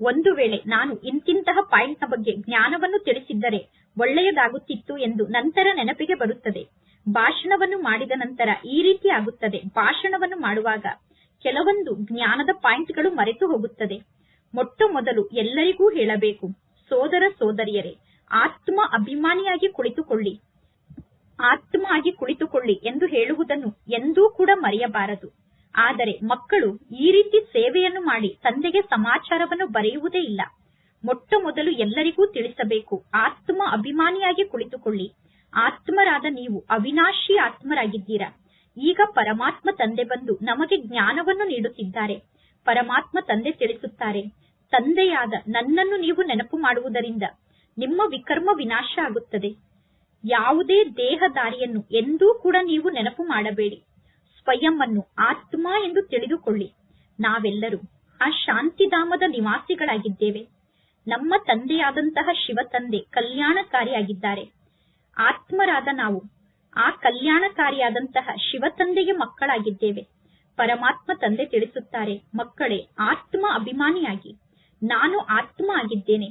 Speaker 1: ಒಂದು ವೇಳೆ ನಾನು ಇಂತಿಂತಹ ಪಾಯಿಂಟ್ನ ಬಗ್ಗೆ ಜ್ಞಾನವನ್ನು ತಿಳಿಸಿದ್ದರೆ ಒಳ್ಳೆಯದಾಗುತ್ತಿತ್ತು ಎಂದು ನಂತರ ನೆನಪಿಗೆ ಬರುತ್ತದೆ. ಭಾಷಣವನ್ನು ಮಾಡಿದ ನಂತರ ಈ ರೀತಿ ಆಗುತ್ತದೆ. ಭಾಷಣವನ್ನು ಮಾಡುವಾಗ ಕೆಲವೊಂದು ಜ್ಞಾನದ ಪಾಯಿಂಟ್ಗಳು ಮರೆತು ಹೋಗುತ್ತದೆ. ಮೊಟ್ಟ ಮೊದಲು ಎಲ್ಲರಿಗೂ ಹೇಳಬೇಕು, ಸೋದರ ಸೋದರಿಯರೇ, ಆತ್ಮ ಅಭಿಮಾನಿಯಾಗಿ ಕುಳಿತುಕೊಳ್ಳಿ, ಆತ್ಮ ಆಗಿ ಕುಳಿತುಕೊಳ್ಳಿ ಎಂದು ಹೇಳುವುದನ್ನು ಎಂದೂ ಕೂಡ ಮರೆಯಬಾರದು. ಆದರೆ ಮಕ್ಕಳು ಈ ರೀತಿ ಸೇವೆಯನ್ನು ಮಾಡಿ ತಂದೆಗೆ ಸಮಾಚಾರವನ್ನು ಬರೆಯುವುದೇ ಇಲ್ಲ. ಮೊಟ್ಟ ಮೊದಲು ಎಲ್ಲರಿಗೂ ತಿಳಿಸಬೇಕು, ಆತ್ಮ ಅಭಿಮಾನಿಯಾಗಿ ಕುಳಿತುಕೊಳ್ಳಿ. ಆತ್ಮರಾದ ನೀವು ಅವಿನಾಶಿ ಆತ್ಮರಾಗಿದ್ದೀರಾ? ಈಗ ಪರಮಾತ್ಮ ತಂದೆ ಬಂದು ನಮಗೆ ಜ್ಞಾನವನ್ನು ನೀಡುತ್ತಿದ್ದಾರೆ. ಪರಮಾತ್ಮ ತಂದೆ ತಿಳಿಸುತ್ತಾರೆ, ತಂದೆಯಾದ ನನ್ನನ್ನು ನೀವು ನೆನಪು ಮಾಡುವುದರಿಂದ ನಿಮ್ಮ ವಿಕರ್ಮ ವಿನಾಶ ಆಗುತ್ತದೆ. ಯಾವುದೇ ದೇಹದಾರಿಯನ್ನು ಎಂದೂ ಕೂಡ ನೀವು ನೆನಪು ಮಾಡಬೇಡಿ. ಸ್ವಯಂ ಅನ್ನು ಆತ್ಮ ಎಂದು ತಿಳಿದುಕೊಳ್ಳಿ. ನಾವೆಲ್ಲರೂ ಆ ಶಾಂತಿಧಾಮದ ನಿವಾಸಿಗಳಾಗಿದ್ದೇವೆ. ನಮ್ಮ ತಂದೆಯಾದಂತಹ ಶಿವ ತಂದೆ ಕಲ್ಯಾಣಕಾರಿಯಾಗಿದ್ದಾರೆ. ಆತ್ಮರಾದ ನಾವು. ಆ ಕಲ್ಯಾಣಕಾರಿಯಾದಂತಹ ಶಿವ ತಂದೆಗೆ ಮಕ್ಕಳಾಗಿದ್ದೇವೆ. ಪರಮಾತ್ಮ ತಂದೆ ತಿಳಿಸುತ್ತಾರೆ, ಮಕ್ಕಳೇ, ಆತ್ಮ ಅಭಿಮಾನಿಯಾಗಿ. ನಾನು ಆತ್ಮ ಆಗಿದ್ದೇನೆ.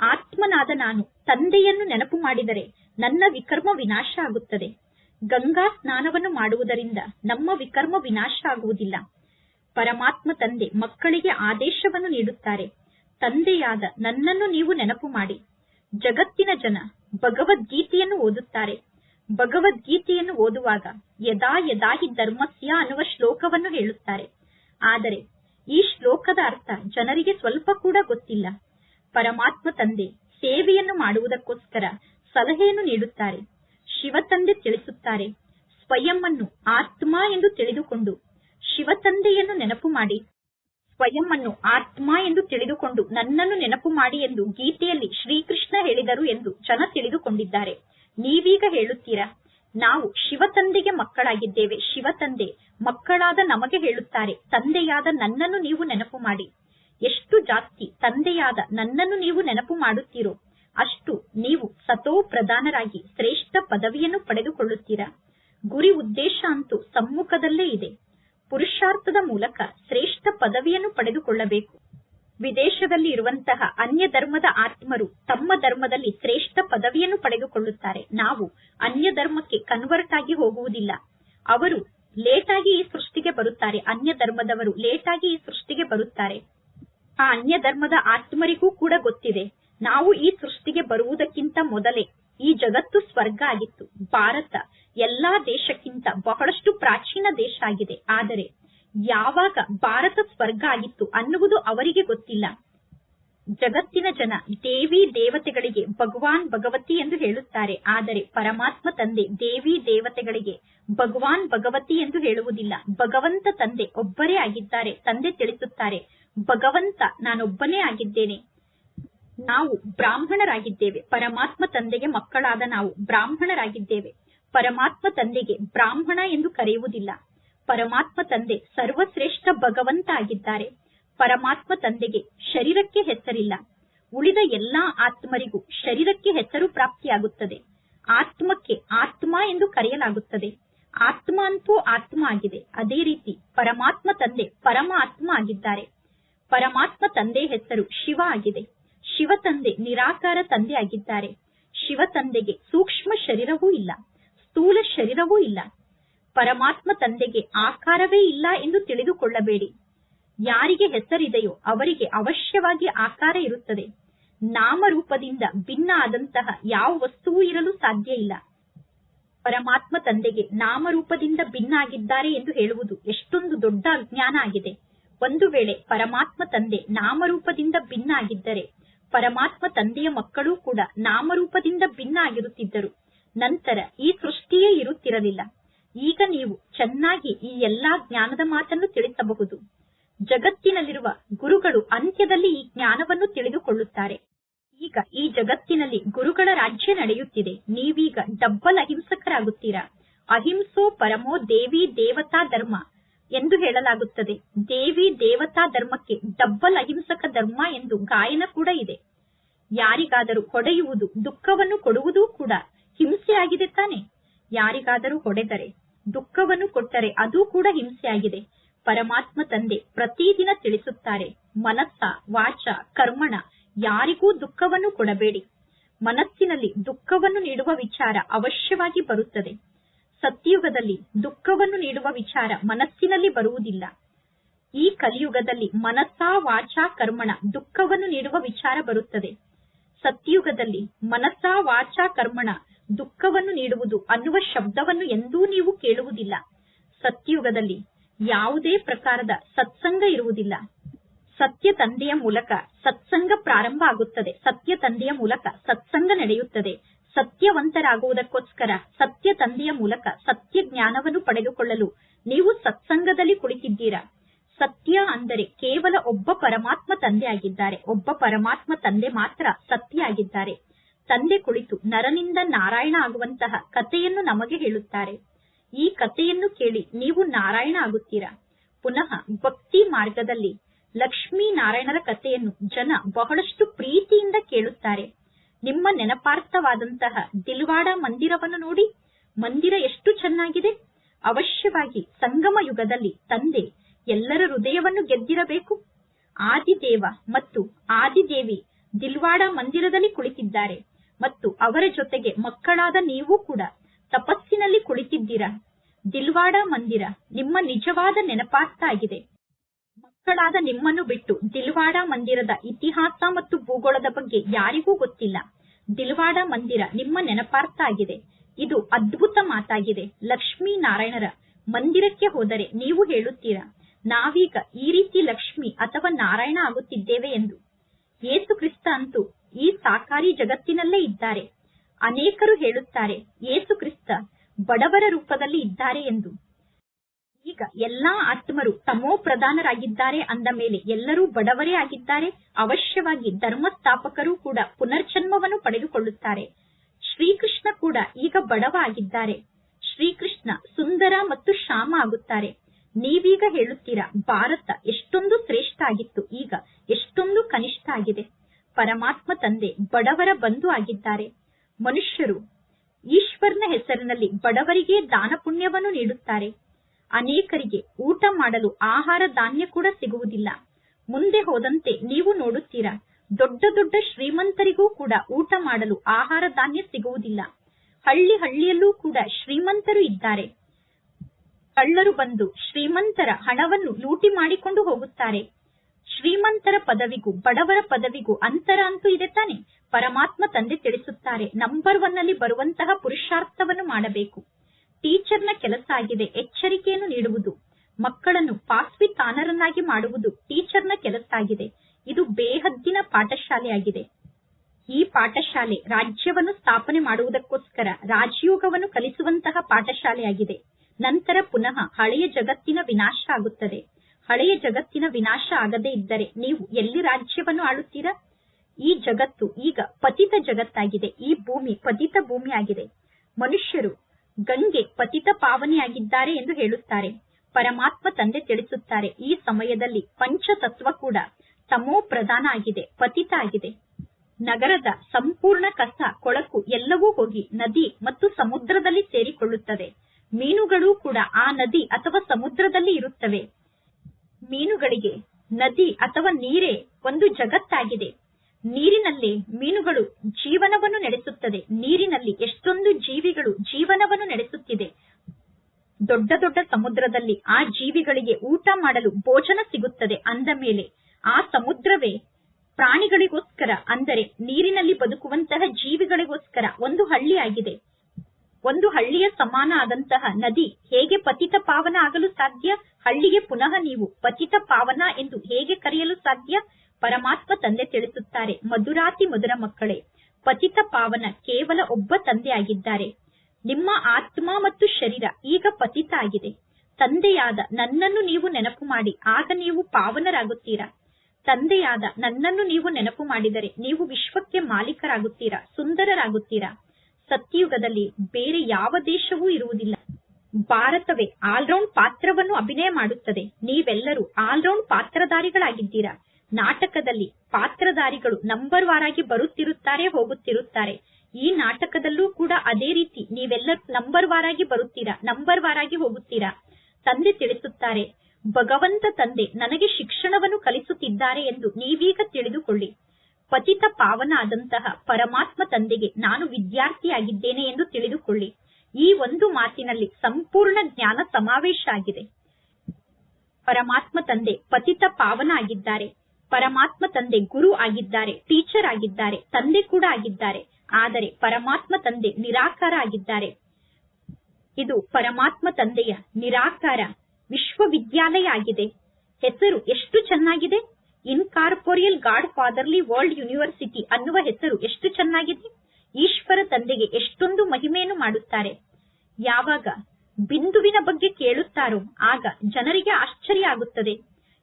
Speaker 1: ಆತ್ಮನಾದ ನಾನು ತಂದೆಯನ್ನು ನೆನಪು ಮಾಡಿದರೆ ನನ್ನ ವಿಕರ್ಮ ವಿನಾಶ ಆಗುತ್ತದೆ. ಗಂಗಾ ಸ್ನಾನವನ್ನು ಮಾಡುವುದರಿಂದ ನಮ್ಮ ವಿಕರ್ಮ ವಿನಾಶ ಆಗುವುದಿಲ್ಲ. ಪರಮಾತ್ಮ ತಂದೆ ಮಕ್ಕಳಿಗೆ ಆದೇಶವನ್ನು ನೀಡುತ್ತಾರೆ. ತಂದೆಯಾದ ನನ್ನನ್ನು ನೀವು ನೆನಪು ಮಾಡಿ. ಜಗತ್ತಿನ ಜನ ಭಗವದ್ಗೀತೆಯನ್ನು ಓದುತ್ತಾರೆ. ಭಗವದ್ಗೀತೆಯನ್ನು ಓದುವಾಗ ಯದಾ ಯದಾ ಹಿ ಧರ್ಮಸ್ಯ ಅನ್ನುವ ಶ್ಲೋಕವನ್ನು ಹೇಳುತ್ತಾರೆ. ಆದರೆ ಈ ಶ್ಲೋಕದ ಅರ್ಥ ಜನರಿಗೆ ಸ್ವಲ್ಪ ಕೂಡ ಗೊತ್ತಿಲ್ಲ. ಪರಮಾತ್ಮ ತಂದೆ ಸೇವೆಯನ್ನು ಮಾಡುವುದಕ್ಕೋಸ್ಕರ ಸಲಹೆಯನ್ನು ನೀಡುತ್ತಾರೆ. ಶಿವ ತಂದೆ ತಿಳಿಸುತ್ತಾರೆ. ಸ್ವಯಂ ಅನ್ನು ಆತ್ಮ ಎಂದು ತಿಳಿದುಕೊಂಡು ಶಿವ ತಂದೆಯನ್ನು ನೆನಪು ಮಾಡಿ. ಸ್ವಯಂ ಅನ್ನು ಆತ್ಮ ಎಂದು ತಿಳಿದುಕೊಂಡು ನನ್ನನ್ನು ನೆನಪು ಮಾಡಿ ಎಂದು ಗೀತೆಯಲ್ಲಿ ಶ್ರೀಕೃಷ್ಣ ಹೇಳಿದರು ಎಂದು ಜನ ತಿಳಿದುಕೊಂಡಿದ್ದಾರೆ. ನೀವೀಗ ಹೇಳುತ್ತೀರಾ? ನಾವು ಶಿವ ತಂದೆಗೆ ಮಕ್ಕಳಾಗಿದ್ದೇವೆ. ಶಿವ ತಂದೆ ಮಕ್ಕಳಾದ ನಮಗೆ ಹೇಳುತ್ತಾರೆ, ತಂದೆಯಾದ ನನ್ನನ್ನು ನೀವು ನೆನಪು ಮಾಡಿ. ಎಷ್ಟು ಜಾಸ್ತಿ ತಂದೆಯಾದ ನನ್ನನ್ನು ನೀವು ನೆನಪು ಮಾಡುತ್ತೀರೋ, ಅಷ್ಟು ನೀವು ಸತೋ ಪ್ರಧಾನರಾಗಿ ಶ್ರೇಷ್ಠ ಪದವಿಯನ್ನು ಪಡೆದುಕೊಳ್ಳುತ್ತೀರಾ? ಗುರಿ ಉದ್ದೇಶ ಅಂತೂ ಸಮ್ಮುಖದಲ್ಲೇ ಇದೆ. ಪುರುಷಾರ್ಥದ ಮೂಲಕ ಶ್ರೇಷ್ಠ ಪದವಿಯನ್ನು ಪಡೆದುಕೊಳ್ಳಬೇಕು. ವಿದೇಶದಲ್ಲಿ ಇರುವಂತಹ ಅನ್ಯ ಧರ್ಮದ ಆತ್ಮರು ತಮ್ಮ ಧರ್ಮದಲ್ಲಿ ಶ್ರೇಷ್ಠ ಪದವಿಯನ್ನು ಪಡೆದುಕೊಳ್ಳುತ್ತಾರೆ. ನಾವು ಅನ್ಯ ಧರ್ಮಕ್ಕೆ ಕನ್ವರ್ಟ್ ಆಗಿ ಹೋಗುವುದಿಲ್ಲ. ಅವರು ಲೇಟಾಗಿ ಈ ಸೃಷ್ಟಿಗೆ ಬರುತ್ತಾರೆ. ಅನ್ಯ ಧರ್ಮದವರು ಲೇಟಾಗಿ ಈ ಸೃಷ್ಟಿಗೆ ಬರುತ್ತಾರೆ. ಆ ಅನ್ಯ ಧರ್ಮದ ಆತ್ಮರಿಗೂ ಕೂಡ ಗೊತ್ತಿದೆ. ನಾವು ಈ ಸೃಷ್ಟಿಗೆ ಬರುವುದಕ್ಕಿಂತ ಮೊದಲೇ ಈ ಜಗತ್ತು ಸ್ವರ್ಗ ಆಗಿತ್ತು. ಭಾರತ ಎಲ್ಲಾ ದೇಶಕ್ಕಿಂತ ಬಹಳಷ್ಟು ಪ್ರಾಚೀನ ದೇಶ ಆಗಿದೆ. ಆದರೆ ಯಾವಾಗ ಭಾರತ ಸ್ವರ್ಗ ಆಗಿತ್ತು ಅನ್ನುವುದು ಅವರಿಗೆ ಗೊತ್ತಿಲ್ಲ. ಜಗತ್ತಿನ ಜನ ದೇವಿ ದೇವತೆಗಳಿಗೆ ಭಗವಾನ್ ಭಗವತಿ ಎಂದು ಹೇಳುತ್ತಾರೆ. ಆದರೆ ಪರಮಾತ್ಮ ತಂದೆ ದೇವಿ ದೇವತೆಗಳಿಗೆ ಭಗವಾನ್ ಭಗವತಿ ಎಂದು ಹೇಳುವುದಿಲ್ಲ. ಭಗವಂತ ತಂದೆ ಒಬ್ಬರೇ ಆಗಿದ್ದಾರೆ. ತಂದೆ ತಿಳಿಸುತ್ತಾರೆ, ಭಗವಂತ, ನಾನೊಬ್ಬನೇ ಆಗಿದ್ದೇನೆ. ನಾವು ಬ್ರಾಹ್ಮಣರಾಗಿದ್ದೇವೆ. ಪರಮಾತ್ಮ ತಂದೆಗೆ ಮಕ್ಕಳಾದ ನಾವು ಬ್ರಾಹ್ಮಣರಾಗಿದ್ದೇವೆ. ಪರಮಾತ್ಮ ತಂದೆಗೆ ಬ್ರಾಹ್ಮಣ ಎಂದು ಕರೆಯುವುದಿಲ್ಲ. ಪರಮಾತ್ಮ ತಂದೆ ಸರ್ವಶ್ರೇಷ್ಠ ಭಗವಂತ ಆಗಿದ್ದಾರೆ ಪರಮಾತ್ಮ ತಂದೆಗೆ ಶರೀರಕ್ಕೆ ಹೆಸರಿಲ್ಲ. ಉಳಿದ ಎಲ್ಲಾ ಆತ್ಮರಿಗೂ ಶರೀರಕ್ಕೆ ಹೆಸರು ಪ್ರಾಪ್ತಿಯಾಗುತ್ತದೆ. ಆತ್ಮಕ್ಕೆ ಆತ್ಮ ಎಂದು ಕರೆಯಲಾಗುತ್ತದೆ. ಆತ್ಮ ಅಂತೂ ಆತ್ಮ ಆಗಿದೆ. ಅದೇ ರೀತಿ ಪರಮಾತ್ಮ ತಂದೆ ಪರಮ ಆತ್ಮ ಆಗಿದ್ದಾರೆ. ಪರಮಾತ್ಮ ತಂದೆ ಹೆಸರು ಶಿವ ಆಗಿದೆ. ಶಿವ ತಂದೆ ನಿರಾಕಾರ ತಂದೆ ಆಗಿದ್ದಾರೆ ಶಿವ ತಂದೆಗೆ ಸೂಕ್ಷ್ಮ ಶರೀರವೂ ಇಲ್ಲ, ಸ್ಥೂಲ ಶರೀರವೂ ಇಲ್ಲ. ಪರಮಾತ್ಮ ತಂದೆಗೆ ಆಕಾರವೇ ಇಲ್ಲ ಎಂದು ತಿಳಿದುಕೊಳ್ಳಬೇಡಿ. ಯಾರಿಗೆ ಹೆಸರಿದೆಯೋ ಅವರಿಗೆ ಅವಶ್ಯವಾಗಿ ಆಕಾರ ಇರುತ್ತದೆ. ನಾಮರೂಪದಿಂದ ಭಿನ್ನ ಆದಂತಹ ಯಾವ ವಸ್ತುವೂ ಇರಲು ಸಾಧ್ಯ ಇಲ್ಲ. ಪರಮಾತ್ಮ ತಂದೆಗೆ ನಾಮರೂಪದಿಂದ ಭಿನ್ನ ಆಗಿದ್ದಾರೆ ಎಂದು ಹೇಳುವುದು ಎಷ್ಟೊಂದು ದೊಡ್ಡ ಅಜ್ಞಾನ ಆಗಿದೆ. ಒಂದು ವೇಳೆ ಪರಮಾತ್ಮ ತಂದೆ ನಾಮರೂಪದಿಂದ ಭಿನ್ನ ಆಗಿದ್ದರೆ ಪರಮಾತ್ಮ ತಂದೆಯ ಮಕ್ಕಳೂ ಕೂಡ ನಾಮರೂಪದಿಂದ ಭಿನ್ನ ಆಗಿರುತ್ತಿದ್ದರು ನಂತರ ಈ ಸೃಷ್ಟಿಯೇ ಇರುತ್ತಿರಲಿಲ್ಲ. ಈಗ ನೀವು ಚೆನ್ನಾಗಿ ಈ ಎಲ್ಲಾ ಜ್ಞಾನದ ಮಾತನ್ನು ತಿಳಿಸಬಹುದು. ಜಗತ್ತಿನಲ್ಲಿರುವ ಗುರುಗಳು ಅಂತ್ಯದಲ್ಲಿ ಈ ಜ್ಞಾನವನ್ನು ತಿಳಿದುಕೊಳ್ಳುತ್ತಾರೆ. ಈಗ ಈ ಜಗತ್ತಿನಲ್ಲಿ ಗುರುಗಳ ರಾಜ್ಯ ನಡೆಯುತ್ತಿದೆ. ನೀವೀಗ ಡಬ್ಬಲ್ ಅಹಿಂಸಕರಾಗುತ್ತೀರಾ? ಅಹಿಂಸೋ ಪರಮೋ ದೇವಿ ದೇವತಾ ಧರ್ಮ. ಎಂದು ಹೇಳಲಾಗುತ್ತದೆ. ದೇವಿ ದೇವತಾ ಧರ್ಮಕ್ಕೆ ಡಬ್ಬಲ್ ಅಹಿಂಸಕ ಧರ್ಮ ಎಂದು ಗಾಯನ ಕೂಡ ಇದೆ. ಯಾರಿಗಾದರೂ ಹೊಡೆಯುವುದು, ದುಃಖವನ್ನು ಕೊಡುವುದೂ ಕೂಡ ಹಿಂಸೆಯಾಗಿದೆ ತಾನೆ. ಯಾರಿಗಾದರೂ ಹೊಡೆದರೆ, ದುಃಖವನ್ನು ಕೊಟ್ಟರೆ ಅದು ಕೂಡ ಹಿಂಸೆಯಾಗಿದೆ. ಪರಮಾತ್ಮ ತಂದೆ ಪ್ರತಿದಿನ ತಿಳಿಸುತ್ತಾರೆ, ಮನಸ್ಸ, ವಾಚ, ಕರ್ಮಣ, ಯಾರಿಗೂ ದುಃಖವನ್ನು ಕೊಡಬೇಡಿ. ಮನಸ್ಸಿನಲ್ಲಿ ದುಃಖವನ್ನು ನೀಡುವ ವಿಚಾರ ಅವಶ್ಯವಾಗಿ ಬರುತ್ತದೆ. ಸತ್ಯಯುಗದಲ್ಲಿ ದುಃಖವನ್ನು ನೀಡುವ ವಿಚಾರ ಮನಸ್ಸಿನಲ್ಲಿ ಬರುವುದಿಲ್ಲ. ಈ ಕಲಿಯುಗದಲ್ಲಿ ಮನಸ್ಸಾ ವಾಚಾ ಕರ್ಮಣ ದುಃಖವನ್ನು ನೀಡುವ ವಿಚಾರ ಬರುತ್ತದೆ. ಸತ್ಯಯುಗದಲ್ಲಿ ಮನಸ್ಸಾ ವಾಚಾ ಕರ್ಮಣ ದುಃಖವನ್ನು ನೀಡುವುದು ಅನ್ನುವ ಶಬ್ದವನ್ನು ಎಂದೂ ನೀವು ಕೇಳುವುದಿಲ್ಲ. ಸತ್ಯಯುಗದಲ್ಲಿ ಯಾವುದೇ ಪ್ರಕಾರದ ಸತ್ಸಂಗ ಇರುವುದಿಲ್ಲ. ಸತ್ಯ ತಂದೆಯ ಮೂಲಕ ಸತ್ಸಂಗ ಪ್ರಾರಂಭ ಆಗುತ್ತದೆ. ಸತ್ಯ ತಂದೆಯ ಮೂಲಕ ಸತ್ಸಂಗ ನಡೆಯುತ್ತದೆ. ಸತ್ಯವಂತರಾಗುವುದಕ್ಕೋಸ್ಕರ ಸತ್ಯ ತಂದೆಯ ಮೂಲಕ ಸತ್ಯ ಜ್ಞಾನವನ್ನು ಪಡೆದುಕೊಳ್ಳಲು ನೀವು ಸತ್ಸಂಗದಲ್ಲಿ ಕುಳಿತಿದ್ದೀರಾ? ಸತ್ಯ ಅಂದರೆ ಕೇವಲ ಒಬ್ಬ ಪರಮಾತ್ಮ ತಂದೆ ಆಗಿದ್ದಾರೆ ಒಬ್ಬ ಪರಮಾತ್ಮ ತಂದೆ ಮಾತ್ರ ಸತ್ಯ ಆಗಿದ್ದಾರೆ ತಂದೆ ಕುಳಿತು ನರನಿಂದ ನಾರಾಯಣ ಆಗುವಂತಹ ಕಥೆಯನ್ನು ನಮಗೆ ಹೇಳುತ್ತಾರೆ. ಈ ಕಥೆಯನ್ನು ಕೇಳಿ ನೀವು ನಾರಾಯಣ ಆಗುತ್ತೀರಾ? ಪುನಃ ಭಕ್ತಿ ಮಾರ್ಗದಲ್ಲಿ ಲಕ್ಷ್ಮೀ ನಾರಾಯಣರ ಕಥೆಯನ್ನು ಜನ ಬಹಳಷ್ಟು ಪ್ರೀತಿಯಿಂದ ಕೇಳುತ್ತಾರೆ. ನಿಮ್ಮ ನೆನಪಾರ್ಥವಾದಂತಹ ದಿಲ್ವಾಡ ಮಂದಿರವನ್ನು ನೋಡಿ, ಮಂದಿರ ಎಷ್ಟು ಚೆನ್ನಾಗಿದೆ. ಅವಶ್ಯವಾಗಿ ಸಂಗಮ ಯುಗದಲ್ಲಿ ತಂದೆ ಎಲ್ಲರ ಹೃದಯವನ್ನು ಗೆದ್ದಿರಬೇಕು. ಆದಿದೇವ ಮತ್ತು ಆದಿದೇವಿ ದಿಲ್ವಾಡ ಮಂದಿರದಲ್ಲಿ ಕುಳಿತಿದ್ದಾರೆ ಮತ್ತು ಅವರ ಜೊತೆಗೆ ಮಕ್ಕಳಾದ ನೀವು ಕೂಡ ತಪಸ್ಸಿನಲ್ಲಿ ಕುಳಿತಿದ್ದೀರಾ. ದಿಲ್ವಾಡ ಮಂದಿರ ನಿಮ್ಮ ನಿಜವಾದ ನೆನಪಾರ್ಥ ಆಗಿದೆ. ಮಕ್ಕಳಾದ ನಿಮ್ಮನ್ನು ಬಿಟ್ಟು ದಿಲ್ವಾಡ ಮಂದಿರದ ಇತಿಹಾಸ ಮತ್ತು ಭೂಗೋಳದ ಬಗ್ಗೆ ಯಾರಿಗೂ ಗೊತ್ತಿಲ್ಲ. ದಿಲ್ವಾಡ ಮಂದಿರ ನಿಮ್ಮ ನೆನಪಾರ್ಥ ಆಗಿದೆ ಇದು ಅದ್ಭುತ ಮಾತಾಗಿದೆ. ಲಕ್ಷ್ಮೀ ನಾರಾಯಣರ ಮಂದಿರಕ್ಕೆ ಹೋದರೆ ನೀವು ಹೇಳುತ್ತೀರಾ? ನಾವೀಗ ಈ ರೀತಿ ಲಕ್ಷ್ಮಿ ಅಥವಾ ನಾರಾಯಣ ಆಗುತ್ತಿದ್ದೇವೆ ಎಂದು. ಯೇಸು ಕ್ರಿಸ್ತ ಅಂತೂ ಈ ಸಾಕಾರಿ ಜಗತ್ತಿನಲ್ಲೇ ಇದ್ದಾರೆ. ಅನೇಕರು ಹೇಳುತ್ತಾರೆ, ಏಸು ಕ್ರಿಸ್ತ ಬಡವರ ರೂಪದಲ್ಲಿ ಇದ್ದಾರೆ ಎಂದು. ಈಗ ಎಲ್ಲಾ ಆತ್ಮರು ತಮೋ ಪ್ರಧಾನರಾಗಿದ್ದಾರೆ ಅಂದ ಮೇಲೆ ಎಲ್ಲರೂ ಬಡವರೇ ಆಗಿದ್ದಾರೆ. ಅವಶ್ಯವಾಗಿ ಧರ್ಮಸ್ಥಾಪಕರು ಕೂಡ ಪುನರ್ಜನ್ಮವನ್ನು ಪಡೆದುಕೊಳ್ಳುತ್ತಾರೆ. ಶ್ರೀಕೃಷ್ಣ ಕೂಡ ಈಗ ಬಡವ ಆಗಿದ್ದಾರೆ ಶ್ರೀಕೃಷ್ಣ ಸುಂದರ ಮತ್ತು ಶ್ಯಾಮ ಆಗುತ್ತಾರೆ. ನೀವೀಗ ಹೇಳುತ್ತೀರಾ, ಭಾರತ ಎಷ್ಟೊಂದು ಶ್ರೇಷ್ಠ ಆಗಿತ್ತು, ಈಗ ಎಷ್ಟೊಂದು ಕನಿಷ್ಠ ಆಗಿದೆ. ಪರಮಾತ್ಮ ತಂದೆ ಬಡವರ ಬಂಧು ಆಗಿದ್ದಾರೆ. ಮನುಷ್ಯರು ಈಶ್ವರನ ಹೆಸರಿನಲ್ಲಿ ಬಡವರಿಗೆ ದಾನ ಪುಣ್ಯವನ್ನು ನೀಡುತ್ತಾರೆ. ಅನೇಕರಿಗೆ ಊಟ ಮಾಡಲು ಆಹಾರ ಧಾನ್ಯ ಕೂಡ ಸಿಗುವುದಿಲ್ಲ. ಮುಂದೆ ಹೋದಂತೆ ನೀವು ನೋಡುತ್ತೀರಾ, ದೊಡ್ಡ ದೊಡ್ಡ ಶ್ರೀಮಂತರಿಗೂ ಕೂಡ ಊಟ ಮಾಡಲು ಆಹಾರ ಧಾನ್ಯ ಸಿಗುವುದಿಲ್ಲ. ಹಳ್ಳಿ ಹಳ್ಳಿಯಲ್ಲೂ ಕೂಡ ಶ್ರೀಮಂತರು ಇದ್ದಾರೆ. ಕಳ್ಳರು ಬಂದು ಶ್ರೀಮಂತರ ಹಣವನ್ನು ಲೂಟಿ ಮಾಡಿಕೊಂಡು ಹೋಗುತ್ತಾರೆ. ಶ್ರೀಮಂತರ ಪದವಿಗೂ, ಬಡವರ ಪದವಿಗೂ ಅಂತರ ಅಂತೂ ಇದೆ ತಾನೆ. ಪರಮಾತ್ಮ ತಂದೆ ತಿಳಿಸುತ್ತಾರೆ, ನಂಬರ್ ಒನ್ ಅಲ್ಲಿ ಬರುವಂತಹ ಪುರುಷಾರ್ಥವನ್ನು ಮಾಡಬೇಕು. ಟೀಚರ್ನ ಕೆಲಸ ಆಗಿದೆ, ಎಚ್ಚರಿಕೆಯನ್ನು ನೀಡುವುದು, ಮಕ್ಕಳನ್ನು ಪಾಸ್ವಿತಾನರನ್ನಾಗಿ ಮಾಡುವುದು ಟೀಚರ್ನ ಕೆಲಸ ಆಗಿದೆ. ಇದು ಬೇಹದ್ದಿನ ಪಾಠಶಾಲೆಯಾಗಿದೆ ಈ ಪಾಠಶಾಲೆ ರಾಜ್ಯವನ್ನು ಸ್ಥಾಪನೆ ಮಾಡುವುದಕ್ಕೋಸ್ಕರ ರಾಜಯೋಗವನ್ನು ಕಲಿಸುವಂತಹ ಪಾಠಶಾಲೆಯಾಗಿದೆ ನಂತರ ಪುನಃ ಹಳೆಯ ಜಗತ್ತಿನ ವಿನಾಶ ಆಗುತ್ತದೆ. ಹಳೆಯ ಜಗತ್ತಿನ ವಿನಾಶ ಆಗದೇ ಇದ್ದರೆ ನೀವು ಎಲ್ಲಿ ರಾಜ್ಯವನ್ನು ಆಳುತ್ತೀರಾ? ಈ ಜಗತ್ತು ಈಗ ಪತಿತ ಜಗತ್ತಾಗಿದೆ. ಈ ಭೂಮಿ ಪತಿತ ಭೂಮಿಯಾಗಿದೆ ಮನುಷ್ಯರು ಗಂಗೆ ಪತಿತ ಪಾವನೆಯಾಗಿದ್ದಾರೆ ಎಂದು ಹೇಳುತ್ತಾರೆ. ಪರಮಾತ್ಮ ತಂದೆ ತಿಳಿಸುತ್ತಾರೆ, ಈ ಸಮಯದಲ್ಲಿ ಪಂಚತತ್ವ ಕೂಡ ತಮೋ ಪ್ರಧಾನ ಆಗಿದೆ, ಪತಿತ ಆಗಿದೆ. ನಗರದ ಸಂಪೂರ್ಣ ಕಸ, ಕೊಳಕು ಎಲ್ಲವೂ ಹೋಗಿ ನದಿ ಮತ್ತು ಸಮುದ್ರದಲ್ಲಿ ಸೇರಿಕೊಳ್ಳುತ್ತದೆ. ಮೀನುಗಳು ಕೂಡ ಆ ನದಿ ಅಥವಾ ಸಮುದ್ರದಲ್ಲಿ ಇರುತ್ತವೆ. ಮೀನುಗಳಿಗೆ ನದಿ ಅಥವಾ ನೀರೇ ಒಂದು ಜಗತ್ತಾಗಿದೆ. ನೀರಿನಲ್ಲಿ ಮೀನುಗಳು ಜೀವನವನ್ನು ನಡೆಸುತ್ತದೆ. ನೀರಿನಲ್ಲಿ ಎಷ್ಟೊಂದು ಜೀವಿಗಳು ಜೀವನವನ್ನು ನಡೆಸುತ್ತಿದೆ. ದೊಡ್ಡ ದೊಡ್ಡ ಸಮುದ್ರದಲ್ಲಿ ಆ ಜೀವಿಗಳಿಗೆ ಊಟ ಮಾಡಲು ಭೋಜನ ಸಿಗುತ್ತದೆ ಅಂದ ಮೇಲೆ ಆ ಸಮುದ್ರವೇ ಪ್ರಾಣಿಗಳಿಗೋಸ್ಕರ ಅಂದರೆ ನೀರಿನಲ್ಲಿ ಬದುಕುವಂತಹ ಜೀವಿಗಳಿಗೋಸ್ಕರ ಒಂದು ಹಳ್ಳಿ ಆಗಿದೆ ಒಂದು ಹಳ್ಳಿಯ ಸಮಾನ ಆದಂತಹ ನದಿ ಹೇಗೆ ಪತಿತ ಪಾವನ ಆಗಲು ಸಾಧ್ಯ? ಹಳ್ಳಿಗೆ ಪುನಃ ನೀವು ಪತಿತ ಪಾವನ ಎಂದು ಹೇಗೆ ಕರೆಯಲು ಸಾಧ್ಯ? ಪರಮಾತ್ಮ ತಂದೆ ತಿಳಿಸುತ್ತಾರೆ, ಮಧುರಾತಿ ಮಧುರ ಮಕ್ಕಳೇ, ಪತಿತ ಪಾವನ ಕೇವಲ ಒಬ್ಬ ತಂದೆ ಆಗಿದ್ದಾರೆ ನಿಮ್ಮ ಆತ್ಮ ಮತ್ತು ಶರೀರ ಈಗ ಪತಿತ ಆಗಿದೆ. ತಂದೆಯಾದ ನನ್ನನ್ನು ನೀವು ನೆನಪು ಮಾಡಿ, ಆಗ ನೀವು ಪಾವನರಾಗುತ್ತೀರಾ. ತಂದೆಯಾದ ನನ್ನನ್ನು ನೀವು ನೆನಪು ಮಾಡಿದರೆ ನೀವು ವಿಶ್ವಕ್ಕೆ ಮಾಲೀಕರಾಗುತ್ತೀರಾ, ಸುಂದರರಾಗುತ್ತೀರಾ. ಸತ್ಯಯುಗದಲ್ಲಿ ಬೇರೆ ಯಾವ ದೇಶವೂ ಇರುವುದಿಲ್ಲ. ಭಾರತವೇ ಆಲ್ರೌಂಡ್ ಪಾತ್ರವನ್ನು ಅಭಿನಯ ಮಾಡುತ್ತದೆ. ನೀವೆಲ್ಲರೂ ಆಲ್ರೌಂಡ್ ಪಾತ್ರಧಾರಿಗಳಾಗಿದ್ದೀರಾ? ನಾಟಕದಲ್ಲಿ ಪಾತ್ರಧಾರಿಗಳು ನಂಬರ್ ವಾರಾಗಿ ಬರುತ್ತಿರುತ್ತಾರೆ, ಹೋಗುತ್ತಿರುತ್ತಾರೆ. ಈ ನಾಟಕದಲ್ಲೂ ಕೂಡ ಅದೇ ರೀತಿ ನೀವೆಲ್ಲರೂ ನಂಬರ್ ವಾರಾಗಿ ಬರುತ್ತೀರಾ? ನಂಬರ್ ವಾರಾಗಿ ಹೋಗುತ್ತೀರಾ? ತಂದೆ ತಿಳಿಸುತ್ತಾರೆ, ಭಗವಂತ ತಂದೆ, ನನಗೆ ಶಿಕ್ಷಣವನ್ನು ಕಲಿಸುತ್ತಿದ್ದಾರೆ ಎಂದು ನೀವೀಗ ತಿಳಿದುಕೊಳ್ಳಿ. ಪತಿತ ಪಾವನ ಆದಂತಹ ಪರಮಾತ್ಮ ತಂದೆಗೆ ನಾನು ವಿದ್ಯಾರ್ಥಿಯಾಗಿದ್ದೇನೆ ಎಂದು ತಿಳಿದುಕೊಳ್ಳಿ. ಈ ಒಂದು ಮಾತಿನಲ್ಲಿ ಸಂಪೂರ್ಣ ಜ್ಞಾನ ಸಮಾವೇಶ ಆಗಿದೆ. ಪರಮಾತ್ಮ ತಂದೆ ಪತಿತ ಪಾವನ ಆಗಿದ್ದಾರೆ ಪರಮಾತ್ಮ ತಂದೆ ಗುರು ಆಗಿದ್ದಾರೆ ಟೀಚರ್ ಆಗಿದ್ದಾರೆ, ತಂದೆ ಕೂಡ ಆಗಿದ್ದಾರೆ. ಆದರೆ ಪರಮಾತ್ಮ ತಂದೆ ನಿರಾಕಾರ ಆಗಿದ್ದಾರೆ. ಇದು ಪರಮಾತ್ಮ ತಂದೆಯ ನಿರಾಕಾರ ವಿಶ್ವವಿದ್ಯಾಲಯ ಆಗಿದೆ. ಹೆಸರು ಎಷ್ಟು ಚೆನ್ನಾಗಿದೆ? Incorporeal god fatherly world university ಅನ್ನುವ ಹೆಸರು ಎಷ್ಟು ಚೆನ್ನಾಗಿದೆ? ಈಶ್ವರ ತಂದೆಗೆ ಎಷ್ಟೊಂದು ಮಹಿಮೆಯನ್ನು ಮಾಡುತ್ತಾರೆ. ಯಾವಾಗ ಬಿಂದುವಿನ ಬಗ್ಗೆ ಕೇಳುತ್ತಾರೋ ಆಗ ಜನರಿಗೆ ಆಶ್ಚರ್ಯ ಆಗುತ್ತದೆ.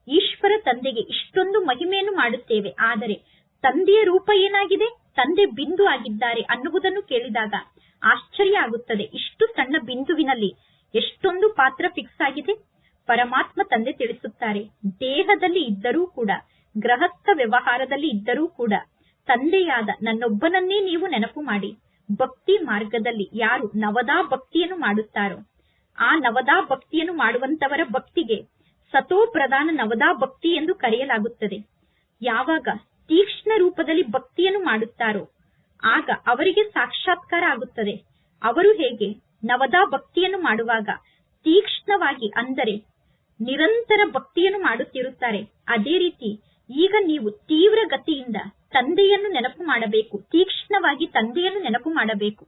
Speaker 1: ಈಶ್ವರ ತಂದೆಗೆ ಇಷ್ಟೊಂದು ಮಹಿಮೆಯನ್ನು ಮಾಡುತ್ತೇವೆ, ಆದರೆ ತಂದೆಯ ರೂಪ ಏನಾಗಿದೆ? ತಂದೆ ಬಿಂದು ಆಗಿದ್ದಾರೆ ಅನ್ನುವುದನ್ನು ಕೇಳಿದಾಗ ಆಶ್ಚರ್ಯ ಆಗುತ್ತದೆ. ಇಷ್ಟು ಸಣ್ಣ ಬಿಂದುವಿನಲ್ಲಿ ಎಷ್ಟೊಂದು ಪಾತ್ರ ಫಿಕ್ಸ್ ಆಗಿದೆ? ಪರಮಾತ್ಮ ತಂದೆ ತಿಳಿಸುತ್ತಾರೆ, ದೇಹದಲ್ಲಿ ಇದ್ದರೂ ಕೂಡ ಗೃಹಸ್ಥ ವ್ಯವಹಾರದಲ್ಲಿ ಇದ್ದರೂ ಕೂಡ ತಂದೆಯಾದ ನನ್ನೊಬ್ಬನನ್ನೇ ನೀವು ನೆನಪು ಮಾಡಿ. ಭಕ್ತಿ ಮಾರ್ಗದಲ್ಲಿ ಯಾರು ನವದಾ ಭಕ್ತಿಯನ್ನು ಮಾಡುತ್ತಾರೋ, ಆ ನವದಾ ಭಕ್ತಿಯನ್ನು ಮಾಡುವಂತವರ ಭಕ್ತಿಗೆ ಸತೋ ಪ್ರಧಾನ ನವದಾ ಭಕ್ತಿ ಎಂದು ಕರೆಯಲಾಗುತ್ತದೆ. ಯಾವಾಗ ತೀಕ್ಷ್ಣ ರೂಪದಲ್ಲಿ ಭಕ್ತಿಯನ್ನು ಮಾಡುತ್ತಾರೋ, ಆಗ ಅವರಿಗೆ ಸಾಕ್ಷಾತ್ಕಾರ ಆಗುತ್ತದೆ. ಅವರು ಹೇಗೆ ನವದಾ ಭಕ್ತಿಯನ್ನು ಮಾಡುವಾಗ ತೀಕ್ಷ್ಣವಾಗಿ ಅಂದರೆ ನಿರಂತರ ಭಕ್ತಿಯನ್ನು ಮಾಡುತ್ತಿರುತ್ತಾರೆ. ಅದೇ ರೀತಿ ಈಗ ನೀವು ತೀವ್ರ ಗತಿಯಿಂದ ತಂದೆಯನ್ನು ನೆನಪು ಮಾಡಬೇಕು, ತೀಕ್ಷ್ಣವಾಗಿ ತಂದೆಯನ್ನು ನೆನಪು ಮಾಡಬೇಕು.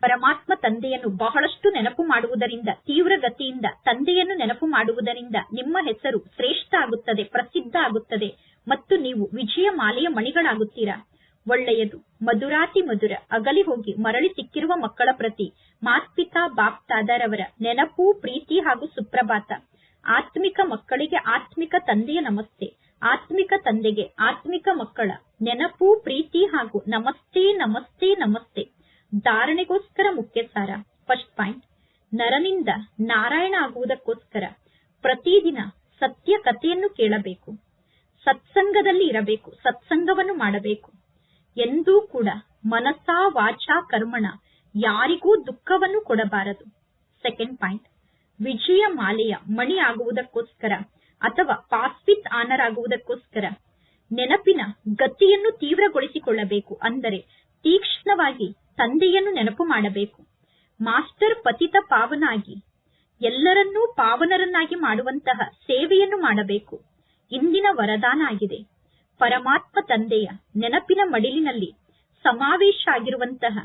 Speaker 1: ಪರಮಾತ್ಮ ತಂದೆಯನ್ನು ಬಹಳಷ್ಟು ನೆನಪು ಮಾಡುವುದರಿಂದ, ತೀವ್ರ ಗತಿಯಿಂದ ತಂದೆಯನ್ನು ನೆನಪು ಮಾಡುವುದರಿಂದ ನಿಮ್ಮ ಹೆಸರು ಶ್ರೇಷ್ಠ ಆಗುತ್ತದೆ, ಪ್ರಸಿದ್ಧ ಆಗುತ್ತದೆ ಮತ್ತು ನೀವು ವಿಜಯ ಮಾಲೆಯ ಮಣಿಗಳಾಗುತ್ತೀರಾ? ಒಳ್ಳೆಯದು. ಮಧುರಾತಿ ಮಧುರ, ಅಗಲಿ ಹೋಗಿ ಮರಳಿ ಸಿಕ್ಕಿರುವ ಮಕ್ಕಳ ಪ್ರತಿ ಮಾತ್ಪಿತಾ ಬಾಪ್ತಾದರವರ ನೆನಪು, ಪ್ರೀತಿ ಹಾಗೂ ಸುಪ್ರಭಾತ. ಆತ್ಮಿಕ ಮಕ್ಕಳಿಗೆ ಆತ್ಮಿಕ ತಂದೆಯ ನಮಸ್ತೆ. ಆತ್ಮಿಕ ತಂದೆಗೆ, ಆತ್ಮಿಕ ಮಕ್ಕಳ ನೆನಪು, ಪ್ರೀತಿ ಹಾಗೂ ನಮಸ್ತೆ ನಮಸ್ತೆ ನಮಸ್ತೆ. ಧಾರಣೆಗೋಸ್ಕರ ಮುಖ್ಯ ಸಾರ ಫಸ್ಟ್ ಪಾಯಿಂಟ್ ನರನಿಂದ ನಾರಾಯಣ ಆಗುವುದಕ್ಕೋಸ್ಕರ ಪ್ರತಿದಿನ ಸತ್ಯ ಕಥೆಯನ್ನು ಕೇಳಬೇಕು. ಸತ್ಸಂಗದಲ್ಲಿ ಇರಬೇಕು, ಸತ್ಸಂಗವನ್ನು ಮಾಡಬೇಕು. ಎಂದೂ ಕೂಡ ಮನಸಾ ವಾಚಾ ಕರ್ಮಣ ಯಾರಿಗೂ ದುಃಖವನ್ನು ಕೊಡಬಾರದು. ಸೆಕೆಂಡ್ ಪಾಯಿಂಟ್ ವಿಜಯ ಮಾಲೆಯ ಮಣಿ ಆಗುವುದಕ್ಕೋಸ್ಕರ ಅಥವಾ ಪಾಸ್ವಿತ್ ಆನರ್ ಆಗುವುದಕ್ಕೋಸ್ಕರ ನೆನಪಿನ ಗತಿಯನ್ನು ತೀವ್ರಗೊಳಿಸಿಕೊಳ್ಳಬೇಕು ಅಂದರೆ ತೀಕ್ಷ್ಣವಾಗಿ ತಂದೆಯನ್ನು ನೆನಪು ಮಾಡಬೇಕು. ಮಾಸ್ಟರ್ ಪತಿತ ಪಾವನಾಗಿ ಎಲ್ಲರನ್ನೂ ಪಾವನರನ್ನಾಗಿ ಮಾಡುವಂತಹ ಸೇವೆಯನ್ನು ಮಾಡಬೇಕು. ಇಂದಿನ ವರದಾನ ಆಗಿದೆ. ಪರಮಾತ್ಮ ತಂದೆಯ ನೆನಪಿನ ಮಡಿಲಿನಲ್ಲಿ ಸಮಾವೇಶ ಆಗಿರುವಂತಹ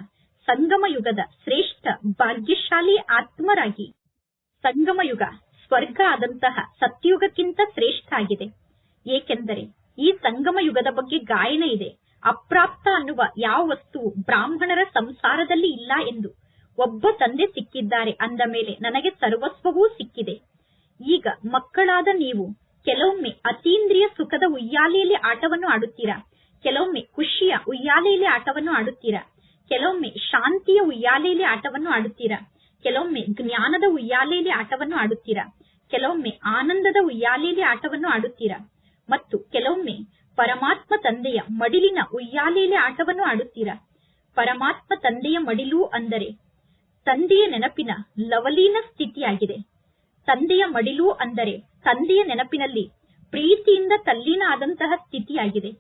Speaker 1: ಸಂಗಮ ಯುಗದ ಶ್ರೇಷ್ಠ ಭಾಗ್ಯಶಾಲಿ ಆತ್ಮರಾಗಿ ಸಂಗಮ ಯುಗ ಸ್ವರ್ಗ ಆದಂತಹ ಸತ್ಯಯುಗಕ್ಕಿಂತ ಶ್ರೇಷ್ಠ ಆಗಿದೆ. ಏಕೆಂದರೆ ಈ ಸಂಗಮ ಯುಗದ ಬಗ್ಗೆ ಗಾಯನ ಇದೆ. ಅಪ್ರಾಪ್ತ ಅನ್ನುವ ಯಾವ ವಸ್ತುವು ಬ್ರಾಹ್ಮಣರ ಸಂಸಾರದಲ್ಲಿ ಇಲ್ಲ ಎಂದು ಒಬ್ಬ ತಂದೆ ಸಿಕ್ಕಿದ್ದಾರೆ ಅಂದ ಮೇಲೆ ನನಗೆ ಸರ್ವಸ್ವವೂ ಸಿಕ್ಕಿದೆ. ಈಗ ಮಕ್ಕಳಾದ ನೀವು ಕೆಲವೊಮ್ಮೆ ಅತೀಂದ್ರಿಯ ಸುಖದ ಉಯ್ಯಾಲೆಯಲ್ಲಿ ಆಟವನ್ನು ಆಡುತ್ತೀರಾ. ಕೆಲವೊಮ್ಮೆ ಖುಷಿಯ ಉಯ್ಯಾಲೆಯಲ್ಲಿ ಆಟವನ್ನು ಆಡುತ್ತೀರಾ. ಕೆಲವೊಮ್ಮೆ ಶಾಂತಿಯ ಉಯ್ಯಾಲೆಯಲ್ಲಿ ಆಟವನ್ನು ಆಡುತ್ತೀರಾ. ಕೆಲವೊಮ್ಮೆ ಜ್ಞಾನದ ಉಯ್ಯಾಲೆಯಲ್ಲಿ ಆಟವನ್ನು ಆಡುತ್ತೀರಾ? ಕೆಲವೊಮ್ಮೆ ಆನಂದದ ಉಯ್ಯಾಲೆಯಲ್ಲಿ ಆಟವನ್ನು ಆಡುತ್ತೀರಾ? ಮತ್ತು ಕೆಲವೊಮ್ಮೆ ಪರಮಾತ್ಮ ತಂದೆಯ ಮಡಿಲಿನ ಉಯ್ಯಾಲೆಯಲ್ಲಿ ಆಟವನ್ನು ಆಡುತ್ತೀರಾ? ಪರಮಾತ್ಮ ತಂದೆಯ ಮಡಿಲು ಅಂದರೆ ತಂದೆಯ ನೆನಪಿನ ಲವಲೀನ ಸ್ಥಿತಿಯಾಗಿದೆ. ತಂದೆಯ ಮಡಿಲು ಅಂದರೆ ತಂದೆಯ ನೆನಪಿನಲ್ಲಿ ಪ್ರೀತಿಯಿಂದ ತಲ್ಲೀನ ಆದಂತಹ ಸ್ಥಿತಿಯಾಗಿದೆ.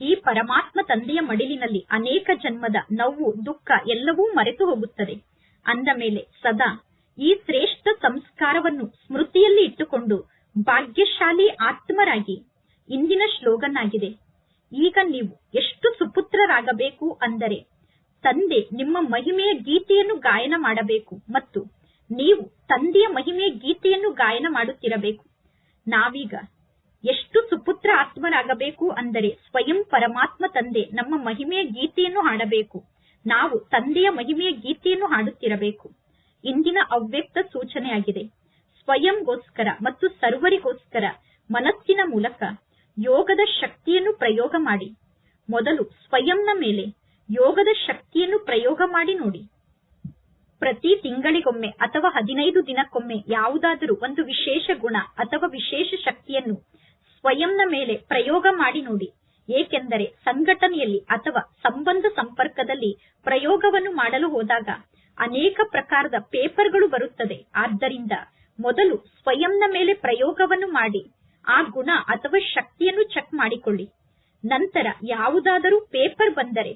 Speaker 1: ಈ ಪರಮಾತ್ಮ ತಂದೆಯ ಮಡಿಲಿನಲ್ಲಿ ಅನೇಕ ಜನ್ಮದ ನೋವು, ದುಃಖ ಎಲ್ಲವೂ ಮರೆತು ಹೋಗುತ್ತದೆ. ಅಂದ ಮೇಲೆ ಸದಾ ಈ ಶ್ರೇಷ್ಠ ಸಂಸ್ಕಾರವನ್ನು ಸ್ಮೃತಿಯಲ್ಲಿ ಇಟ್ಟುಕೊಂಡು ಭಾಗ್ಯಶಾಲಿ ಆತ್ಮರಾಗಿ ಇಂದಿನ ಶ್ಲೋಗನ್ ಆಗಿದೆ ಈಗ ನೀವು ಎಷ್ಟು ಸುಪುತ್ರರಾಗಬೇಕು ಅಂದರೆ ತಂದೆ ನಿಮ್ಮ ಮಹಿಮೆಯ ಗೀತೆಯನ್ನು ಗಾಯನ ಮಾಡಬೇಕು ಮತ್ತು ನೀವು ತಂದೆಯ ಮಹಿಮೆಯ ಗೀತೆಯನ್ನು ಗಾಯನ ಮಾಡುತ್ತಿರಬೇಕು. ನಾವೀಗ ಎಷ್ಟು ಸುಪುತ್ರ ಆತ್ಮರಾಗಬೇಕು ಅಂದರೆ ಸ್ವಯಂ ಪರಮಾತ್ಮ ತಂದೆ ನಮ್ಮ ಮಹಿಮೆಯ ಗೀತೆಯನ್ನು ಹಾಡಬೇಕು. ನಾವು ತಂದೆಯ ಮಹಿಮೆಯ ಗೀತೆಯನ್ನು ಹಾಡುತ್ತಿರಬೇಕು. ಇಂದಿನ ಅವ್ಯಕ್ತ ಸೂಚನೆಯಾಗಿದೆ. ಸ್ವಯಂಗೋಸ್ಕರ ಮತ್ತು ಸರ್ವರಿಗೋಸ್ಕರ ಮನಸ್ಸಿನ ಮೂಲಕ ಯೋಗದ ಶಕ್ತಿಯನ್ನು ಪ್ರಯೋಗ ಮಾಡಿ. ಮೊದಲು ಸ್ವಯಂನ ಮೇಲೆ ಯೋಗದ ಶಕ್ತಿಯನ್ನು ಪ್ರಯೋಗ ಮಾಡಿ ನೋಡಿ. ಪ್ರತಿ ತಿಂಗಳಿಗೊಮ್ಮೆ ಅಥವಾ ಹದಿನೈದು ದಿನಕ್ಕೊಮ್ಮೆ ಯಾವುದಾದರೂ ಒಂದು ವಿಶೇಷ ಗುಣ ಅಥವಾ ವಿಶೇಷ ಶಕ್ತಿಯನ್ನು ಸ್ವಯಂನ ಮೇಲೆ ಪ್ರಯೋಗ ಮಾಡಿ ನೋಡಿ. ಏಕೆಂದರೆ ಸಂಘಟನೆಯಲ್ಲಿ ಅಥವಾ ಸಂಬಂಧ ಸಂಪರ್ಕದಲ್ಲಿ ಪ್ರಯೋಗವನ್ನು ಮಾಡಲು ಹೋದಾಗ ಅನೇಕ ಪ್ರಕಾರದ ಪೇಪರ್ಗಳು ಬರುತ್ತದೆ. ಆದ್ದರಿಂದ ಮೊದಲು ಸ್ವಯಂನ ಮೇಲೆ ಪ್ರಯೋಗವನ್ನು ಮಾಡಿ, ಆ ಗುಣ ಅಥವಾ ಶಕ್ತಿಯನ್ನು ಚೆಕ್ ಮಾಡಿಕೊಳ್ಳಿ. ನಂತರ ಯಾವುದಾದರೂ ಪೇಪರ್ ಬಂದರೆ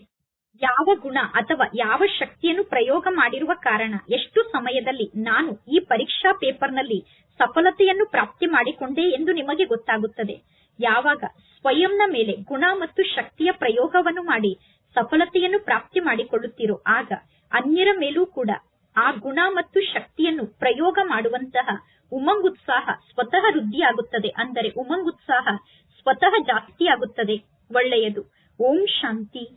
Speaker 1: ಯಾವ ಗುಣ ಅಥವಾ ಯಾವ ಶಕ್ತಿಯನ್ನು ಪ್ರಯೋಗ ಮಾಡಿರುವ ಕಾರಣ ಎಷ್ಟು ಸಮಯದಲ್ಲಿ ನಾನು ಈ ಪರೀಕ್ಷಾ ಪೇಪರ್ನಲ್ಲಿ ಸಫಲತೆಯನ್ನು ಪ್ರಾಪ್ತಿ ಮಾಡಿಕೊಂಡೆ ಎಂದು ನಿಮಗೆ ಗೊತ್ತಾಗುತ್ತದೆ. ಯಾವಾಗ ಸ್ವಯಂನ ಮೇಲೆ ಗುಣ ಮತ್ತು ಶಕ್ತಿಯ ಪ್ರಯೋಗವನ್ನು ಮಾಡಿ ಸಫಲತೆಯನ್ನು ಪ್ರಾಪ್ತಿ ಮಾಡಿಕೊಳ್ಳುತ್ತೀರೋ, ಆಗ ಅನ್ಯರ ಮೇಲೂ ಕೂಡ ಆ ಗುಣ ಮತ್ತು ಶಕ್ತಿಯನ್ನು ಪ್ರಯೋಗ ಮಾಡುವಂತಹ ಉಮಂಗುತ್ಸಾಹ ಸ್ವತಃ ವೃದ್ಧಿಯಾಗುತ್ತದೆ. ಅಂದರೆ ಉಮಂಗುತ್ಸಾಹ ಸ್ವತಃ ಜಾಸ್ತಿಯಾಗುತ್ತದೆ. ಒಳ್ಳೆಯದು. ಓಂ ಶಾಂತಿ.